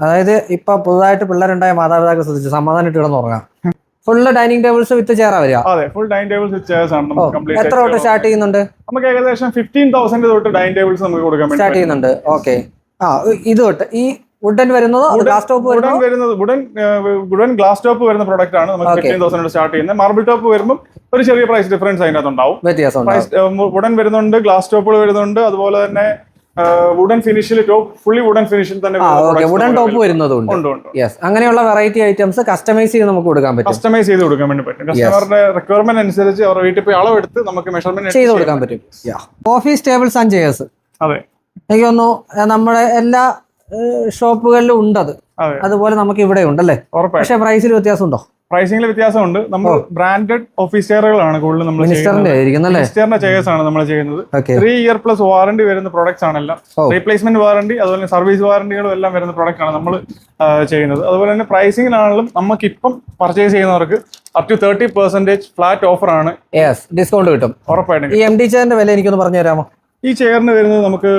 അതായത് ഇപ്പൊ പുതുതായിട്ട് പിള്ളേരുണ്ടായ മാതാപിതാക്കൾ ശ്രദ്ധിച്ചു സമാധാനം ഇട്ട് കിടന്നുറങ്ങാം full dining tables with chair വരിക? അതെ full dining tables with chairs ആണ്. നമുക്ക് കംപ്ലീറ്റ് എത്ര തൊട്ട് സ്റ്റാർട്ട് ചെയ്യുന്നുണ്ട്? നമുക്ക് ഏകദേശം ഫിഫ്റ്റീൻ തൗസൻഡ് തൊട്ട് ഡൈനിങ് ടേബിൾസ് നമുക്ക് കൊടുക്കാൻ സ്റ്റാർട്ട് പറ്റും ചെയ്യുന്നുണ്ട്. ഓക്കെ ആ ഇത് തൊട്ട് ഈ വുഡൻ വരുന്നതോ ഗ്ലാസ് ടോപ്പ് വുഡൻ വരുന്നതോ? വുഡൻ വുഡൻ ഗ്ലാസ് ടോപ്പ് വരുന്ന പ്രോഡക്റ്റ് ആണ് നമുക്ക്. ഫിഫ്റ്റീൻ തൗസൻഡ് സ്റ്റാർട്ട് ചെയ്യുന്നത്. മാർബിൾ ടോപ്പ് വരുമ്പോൾ ഒരു ചെറിയ പ്രൈസ് ഡിഫറൻസ് അതിനകത്ത് ഉണ്ടാവും വ്യത്യാസം ഉണ്ടാവും. വുഡൻ വരുന്നുണ്ട് ഗ്ലാസ് ടോപ്പുകൾ വരുന്നുണ്ട്. അതുപോലെ തന്നെ വുഡൻ ഫിനിഷിൽ ടോപ്പ് ഫുള്ളി വുഡൻ ഫിനിഷിൽ തന്നെ വുഡൻ ടോപ്പ് വരുന്നതുണ്ട്. യെസ് അങ്ങനെയുള്ള വെറൈറ്റി ഐറ്റംസ് കസ്റ്റമൈസ് ചെയ്ത് നമുക്ക് കൊടുക്കാൻ പറ്റും. കസ്റ്റമൈസ് ചെയ്ത് കൊടുക്കാൻ വേണ്ടി പറ്റും. കസ്റ്റമറുടെ റിക്വയർമെന്റ് അനുസരിച്ച് അവരുടെ വീട്ടിൽ പോയി അളവെടുത്ത് നമുക്ക് മെഷർമെന്റ് ചെയ്ത് കൊടുക്കാൻ പറ്റും. ഓഫീസ് ടേബിൾ ചെയേഴ്സ് അതെ. എനിക്ക് തോന്നുന്നു നമ്മുടെ എല്ലാ ഷോപ്പുകളിലും ഉണ്ടത്. അതെ. അതുപോലെ നമുക്ക് ഇവിടെ ഉണ്ടല്ലേ പക്ഷെ പ്രൈസിൽ വ്യത്യാസം ഉണ്ടോ പ്രൈസിംഗിൽ വ്യത്യാസമുണ്ട്. നമ്മൾ ബ്രാൻഡഡ് ഓഫീസറുകളാണ് ചെയറുകളാണ് കൂടുതൽ നമ്മൾ മിനിസ്റ്ററിന്റെ ചെയർസ് ആണ് നമ്മൾ ചെയ്യുന്നത്. ത്രീ ഇയർ പ്ലസ് വാറണ്ടി വരുന്ന പ്രോഡക്ട്സ് ആണെല്ലാം. റീപ്ലേസ്മെന്റ് വാറണ്ടി അതുപോലെ സർവീസ് വാറണ്ടികളും എല്ലാം വരുന്ന പ്രോഡക്റ്റ് ആണ് നമ്മൾ ചെയ്യുന്നത്. അതുപോലെ തന്നെ പ്രൈസിംഗിലാണെങ്കിലും നമുക്ക് ഇപ്പം പർച്ചേസ് ചെയ്യുന്നവർക്ക് up to thirty percentage flat offer ആണ്. ഡിസ്കൗണ്ട് കിട്ടും. ഉറപ്പായിട്ടും ഈ എം ഡി ചെയറിന്റെ വില എനിക്കൊന്ന് പറഞ്ഞു തരാമോ? ഈ ചെയറിന് വരുന്നത് നമുക്ക്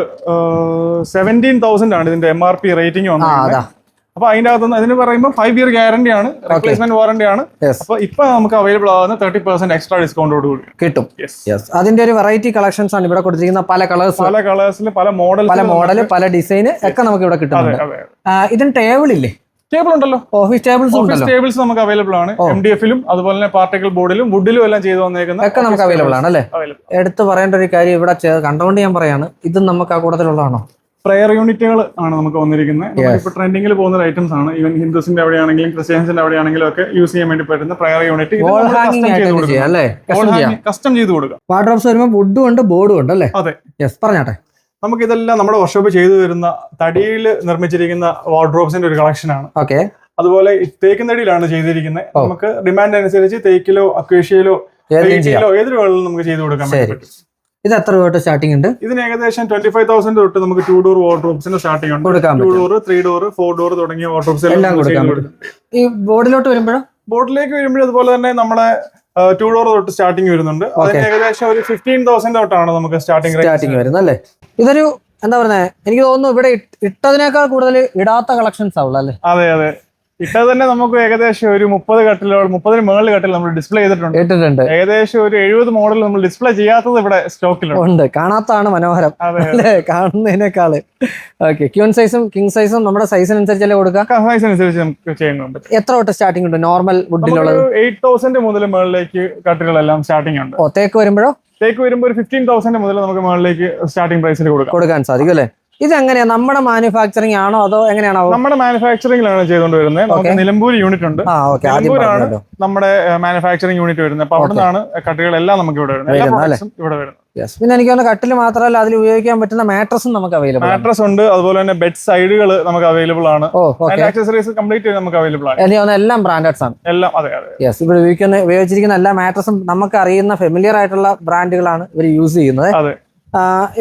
സെവന്റീൻ തൗസൻഡ് ആണ് ഇതിന്റെ എം ആർ പി റേറ്റിംഗ് വന്നത്. അപ്പൊ അതിന്റെ അകത്തുനിന്ന് അതിന് പറയുമ്പോൾ ഫൈവ് ഇയർ ഗ്യാരണ്ടി ആണ് റീപ്ലേസ്മെന്റ് വാറണ്ടി ആണ്. അപ്പൊ ഇപ്പൊ നമുക്ക് അവൈലബിൾ ആവുന്ന തേർട്ടി പെർസെന്റ് എക്സ്ട്രാ ഡിസ്കൗണ്ടോട് കൂടി. കിട്ടും. അതിന്റെ ഒരു വെറൈറ്റി കളക്ഷൻസ് ആണ് ഇവിടെ കൊടുത്തിരിക്കുന്ന പല കളേഴ്സ് പല കളേഴ്സിൽ പല മോഡൽ പല മോഡൽ പല ഡിസൈൻ ഒക്കെ നമുക്ക് ഇവിടെ കിട്ടും ഇതിന് ടേബിൾ ഇല്ലേ? ടേബിൾ ഉണ്ടല്ലോ. ഓഫീസ് ടേബിൾസ് ഓഫീസ് ടേബിൾസ് നമുക്ക് അവൈലബിൾ ആണ്. എം ഡി എഫിലും അതുപോലെ തന്നെ പാർട്ടിക്കൽ ബോർഡിലും വുഡിലും എല്ലാം ചെയ്തു വന്നേക്കുന്ന ഒക്കെ നമുക്ക് അവൈലബിൾ ആണ് അല്ലേ? എടുത്തു പറയേണ്ട ഒരു കാര്യം ഇവിടെ കണ്ടുകൊണ്ട് ഞാൻ പറയാണ്. ഇത് നമുക്ക് ആ കൂട്ടത്തിലുള്ളതാണോ? പ്രയർ യൂണിറ്റുകൾ ആണ് നമുക്ക് വന്നിരിക്കുന്നത്. ഇപ്പൊ ട്രെൻഡിങ്ങിൽ പോകുന്ന ഐറ്റംസ് ആണ്. ഈവൻ ഹിന്ദുസിന്റെ അവിടെ അവിടെയാണെങ്കിലും ക്രിസ്ത്യൻസിന്റെ അവിടെയാണെങ്കിലും ഒക്കെ യൂസ് ചെയ്യാൻ വേണ്ടി പറ്റുന്ന പ്രയർ യൂണിറ്റ് കസ്റ്റം ചെയ്ത് കൊടുക്കാം. വാർഡ്രോബ്സ് വരുമ്പോൾ വുഡും ഉണ്ട് ബോർഡും ഉണ്ട് അല്ലേ? അതെ. യെസ് പറഞ്ഞാട്ടെ. നമുക്ക് ഇതെല്ലാം നമ്മുടെ വർക്ക്ഷോപ്പ് ചെയ്തു തരുന്ന തടിയിൽ നിർമ്മിച്ചിരിക്കുന്ന വാർഡ്രോബ്സിന്റെ ഒരു കളക്ഷൻ ആണ്. ഓക്കെ അതുപോലെ തേക്കുന്നടിയിലാണ് ചെയ്തിരിക്കുന്നത്. നമുക്ക് ഡിമാൻഡ് അനുസരിച്ച് തേക്കിലോ അക്വേഷ്യയിലോ ഏതൊരു വെള്ളം നമുക്ക് ചെയ്തു കൊടുക്കാൻ പറ്റും. ഇത് എത്ര രൂപ തൊട്ട് സ്റ്റാർട്ടിംഗ് ഉണ്ട്? ഇതിന് ഏകദേശം ട്വന്റി ഫൈവ് തൗസൻഡ് തൊട്ട് നമുക്ക് ടു ഡോർ വാർഡ്രോബ്സിന് സ്റ്റാർട്ടിംഗ് ഉണ്ട്. Two door three door four door തുടങ്ങിയ വാർഡ്രോബ്സ് എല്ലാം കൊടുക്കാൻ ഈ ബോർഡിലോട്ട് വരുമ്പോഴോ? ബോർഡിലേക്ക് വരുമ്പോൾ അതുപോലെ തന്നെ നമ്മളെ ടു ഡോർ തൊട്ട് സ്റ്റാർട്ടിംഗ് വരുന്നുണ്ട്. അതിന് ഏകദേശം ഒരു ഫിഫ്റ്റീൻ തൗസൻഡ് തൊട്ടാണ് നമുക്ക് സ്റ്റാർട്ടിംഗ് സ്റ്റാർട്ടിംഗ് വരുന്നത് വരുന്നല്ലേ ഇതൊരു എന്താ പറയുന്നത് എനിക്ക് തോന്നുന്നു ഇവിടെ ഇട്ടതിനേക്കാൾ കൂടുതൽ ഇടാത്ത കളക്ഷൻസ് ആവുള്ളൂ അല്ലേ? അതെ അതെ. ഇട്ടത് തന്നെ നമുക്ക് ഏകദേശം ഒരു മുപ്പത് കട്ടിലോ മുപ്പതിന് മുകളിൽ കട്ടിൽ നമ്മൾ ഡിസ്പ്ലേ ചെയ്തിട്ടുണ്ട്. ഇട്ടിട്ടുണ്ട്. ഏകദേശം ഒരു എഴുപത് മോഡൽ നമ്മൾ ഡിസ്പ്ലേ ചെയ്യാത്തത് ഇവിടെ സ്റ്റോക്കിലുണ്ട്. ഉണ്ട്. കാണാത്താണ് മനോഹരം. അതെ കാണുന്നതിനേക്കാൾ കാണുന്നതിനേക്കാൾ. ഓക്കെ ക്യൂൺ സൈസും കിങ് സൈസും നമ്മുടെ സൈസിനനുസരിച്ചല്ലേ കൊടുക്കുക? സൈസ് അനുസരിച്ച് നമുക്ക് ചെയ്യുന്നുണ്ട് എത്ര തൊട്ട് സ്റ്റാർട്ടിംഗ് ഉണ്ട്? നോർമൽ വുഡിലുള്ളത് എയ്റ്റ് തൗസൻഡ് മുതൽ മുകളിലേക്ക് കട്ടിലുകളെല്ലാം സ്റ്റാർട്ടിംഗ് ഉണ്ട്. ഒത്തേക്ക് തേക്ക് വരുമ്പോഴോ? തേക്ക് വരുമ്പോൾ ഒരു ഫിഫ്റ്റീൻ തൗസൻഡ് മുതൽ നമുക്ക് മുകളിലേക്ക് സ്റ്റാർട്ടിംഗ് പ്രൈസിൽ കൊടുക്കാം. കൊടുക്കാൻ സാധിക്കും അല്ലേ? ഇത് എങ്ങനെയാ നമ്മുടെ മാനുഫാക്ചറിംഗ് ആണോ അതോ എങ്ങനെയാണോ നമ്മുടെ മാനുഫാക്ചറിംഗിലാണ് ചെയ്തുകൊണ്ട് വരുന്നത് നമുക്ക് നിലമ്പൂർ യൂണിറ്റ് ഉണ്ട്. നിലമ്പൂരാണ് നമ്മുടെ മാനുഫാക്ചറിംഗ് യൂണിറ്റ് വരുന്നത്. അപ്പൊ അവിടെ നിന്നാണ് കട്ടുകളെല്ലാം നമുക്ക് ഇവിടെ വരുന്നത്. ഇവിടെ വരുന്നത്. പിന്നെ എനിക്ക് തോന്നുന്നു കട്ടിൽ മാത്രമല്ല അതിൽ ഉപയോഗിക്കാൻ പറ്റുന്ന മാട്രസും നമുക്ക് അവൈലബിൾ മാട്രസ് ഉണ്ട്. അതുപോലെ തന്നെ ബെഡ് സൈഡുകൾ നമുക്ക് അവൈലബിൾ ആണ്. ഓക്കെ ആക്സസറീസ് കംപ്ലീറ്റ് നമുക്ക് അവൈലബിൾ ആണ്. എനിക്ക് തോന്നുന്നു എല്ലാം ബ്രാൻഡഡ്സ് ആണ് എല്ലാം അതെ അതെ യെസ് ഇവിടെ ഉപയോഗിക്കുന്ന ഉപയോഗിച്ചിരിക്കുന്ന എല്ലാ മാട്രസും നമുക്ക് അറിയുന്ന ഫെമിലിയർ ആയിട്ടുള്ള ബ്രാൻഡുകളാണ് ഇവർ യൂസ് ചെയ്യുന്നത്.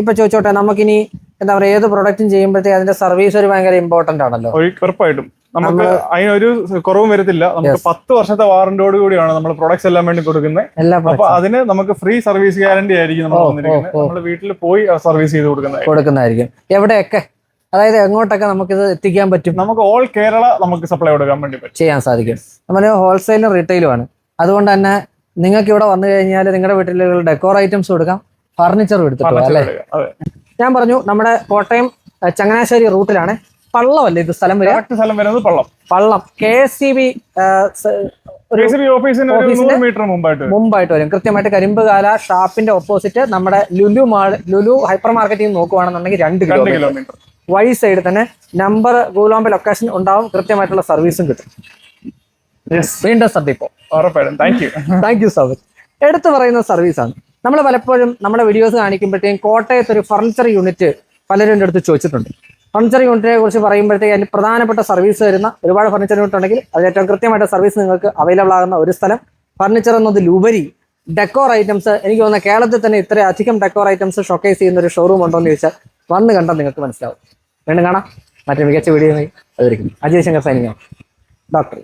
ഇപ്പൊ ചോദിച്ചോട്ടെ നമുക്കിനി എന്താ പറയുക ഏത് പ്രൊഡക്റ്റും ചെയ്യുമ്പോഴത്തേക്ക് അതിന്റെ സർവീസ് ഒരു ഭയങ്കര ഇമ്പോർട്ടന്റ് ആണല്ലോ. ഉറപ്പായിട്ടും. നമുക്ക് അതിനൊരു കുറവും വരത്തില്ല. നമുക്ക് പത്ത് വർഷത്തെ വാറന്റിയോട് കൂടിയാണ് നമ്മൾ പ്രൊഡക്ട്സ് എല്ലാം വേണ്ടി കൊടുക്കുന്നത്. അപ്പൊ അതിന് നമുക്ക് ഫ്രീ സർവീസ് ഗ്യാരണ്ടി ആയിരിക്കും നമ്മൾ വന്നിരിക്കുന്നത്. നമ്മൾ വീട്ടിൽ പോയി സർവീസ് ചെയ്ത് കൊടുക്കുന്നത് കൊടുക്കുന്നതായിരിക്കും. എവിടെയൊക്കെ? അതായത് എങ്ങോട്ടൊക്കെ നമുക്ക് ഇത് എത്തിക്കാൻ പറ്റും? നമുക്ക് ഓൾ കേരള നമുക്ക് സപ്ലൈ കൊടുക്കാൻ വേണ്ടി പറ്റും. ചെയ്യാൻ സാധിക്കും. നമ്മൾ ഹോൾസെയിലും റീറ്റെയിലും ആണ്. അതുകൊണ്ട് തന്നെ നിങ്ങൾക്ക് ഇവിടെ വന്നു കഴിഞ്ഞാൽ നിങ്ങളുടെ വീട്ടിൽ ഡെക്കോർ ഐറ്റംസ് കൊടുക്കാം. ഫർണിച്ചറും എടുത്തിട്ട് അല്ലേ? ഞാൻ പറഞ്ഞു നമ്മുടെ കോട്ടയം ചങ്ങനാശ്ശേരി റൂട്ടിലാണ് പള്ളമല്ലേ ഇത് സ്ഥലം വരിക? കറക്റ്റ് സ്ഥലം വരുന്നത് Pallam. Pallam. K S C B മുമ്പായിട്ട് വരും. മുമ്പായിട്ട് വരും. കൃത്യമായിട്ട് കരിമ്പുകാല ഷാപ്പിന്റെ ഓപ്പോസിറ്റ് നമ്മുടെ ലുലു മാൾ ലുലു ഹൈപ്പർ മാർക്കറ്റിൽ നോക്കുവാണെന്നുണ്ടെങ്കിൽ രണ്ട് രണ്ട് കിലോമീറ്റർ. വൈ വഴി സൈഡിൽ തന്നെ നമ്പർ ഗൂഗിൾ ലൊക്കേഷൻ ഉണ്ടാവും. കൃത്യമായിട്ടുള്ള സർവീസും കിട്ടും. വീണ്ടും ശ്രദ്ധിപ്പോ. ഉറപ്പായിട്ടും. Thank you thank you so much എടുത്തു പറയുന്ന സർവീസാണ്. നമ്മൾ പലപ്പോഴും നമ്മുടെ വീഡിയോസ് കാണിക്കുമ്പോഴത്തേക്കും കോട്ടയത്ത് ഒരു ഫർണിച്ചർ യൂണിറ്റ് പലരും എന്റെ അടുത്ത് ചോദിച്ചിട്ടുണ്ട്. ഫർണിച്ചർ യൂണിറ്റിനെ കുറിച്ച് പറയുമ്പോഴത്തേക്ക് അതിന് പ്രധാനപ്പെട്ട സർവീസ് വരുന്ന ഒരുപാട് ഫർണിച്ചർ യൂണിറ്റ് ഉണ്ടെങ്കിൽ അത് ഏറ്റവും കൃത്യമായിട്ട് സർവീസ് നിങ്ങൾക്ക് അവൈലബിൾ ആകുന്ന ഒരു സ്ഥലം. ഫർണിച്ചർ എന്നതിലുപരി ഡെക്കോർ ഐറ്റംസ് എനിക്ക് തോന്നുന്ന കേരളത്തിൽ തന്നെ ഇത്രയധികം ഡെക്കോർ ഐറ്റംസ് ഷോക്കേസ് ചെയ്യുന്ന ഒരു ഷോറൂം ഉണ്ടോ എന്ന് ചോദിച്ചാൽ വന്ന് കണ്ടാൽ നിങ്ങൾക്ക് മനസ്സിലാവും. വീണ്ടും കാണാം. മറ്റൊരു മികച്ച വീഡിയോ അതായിരിക്കും അജയ് ശങ്കർ സൈനിങ് ഡോക്ടർ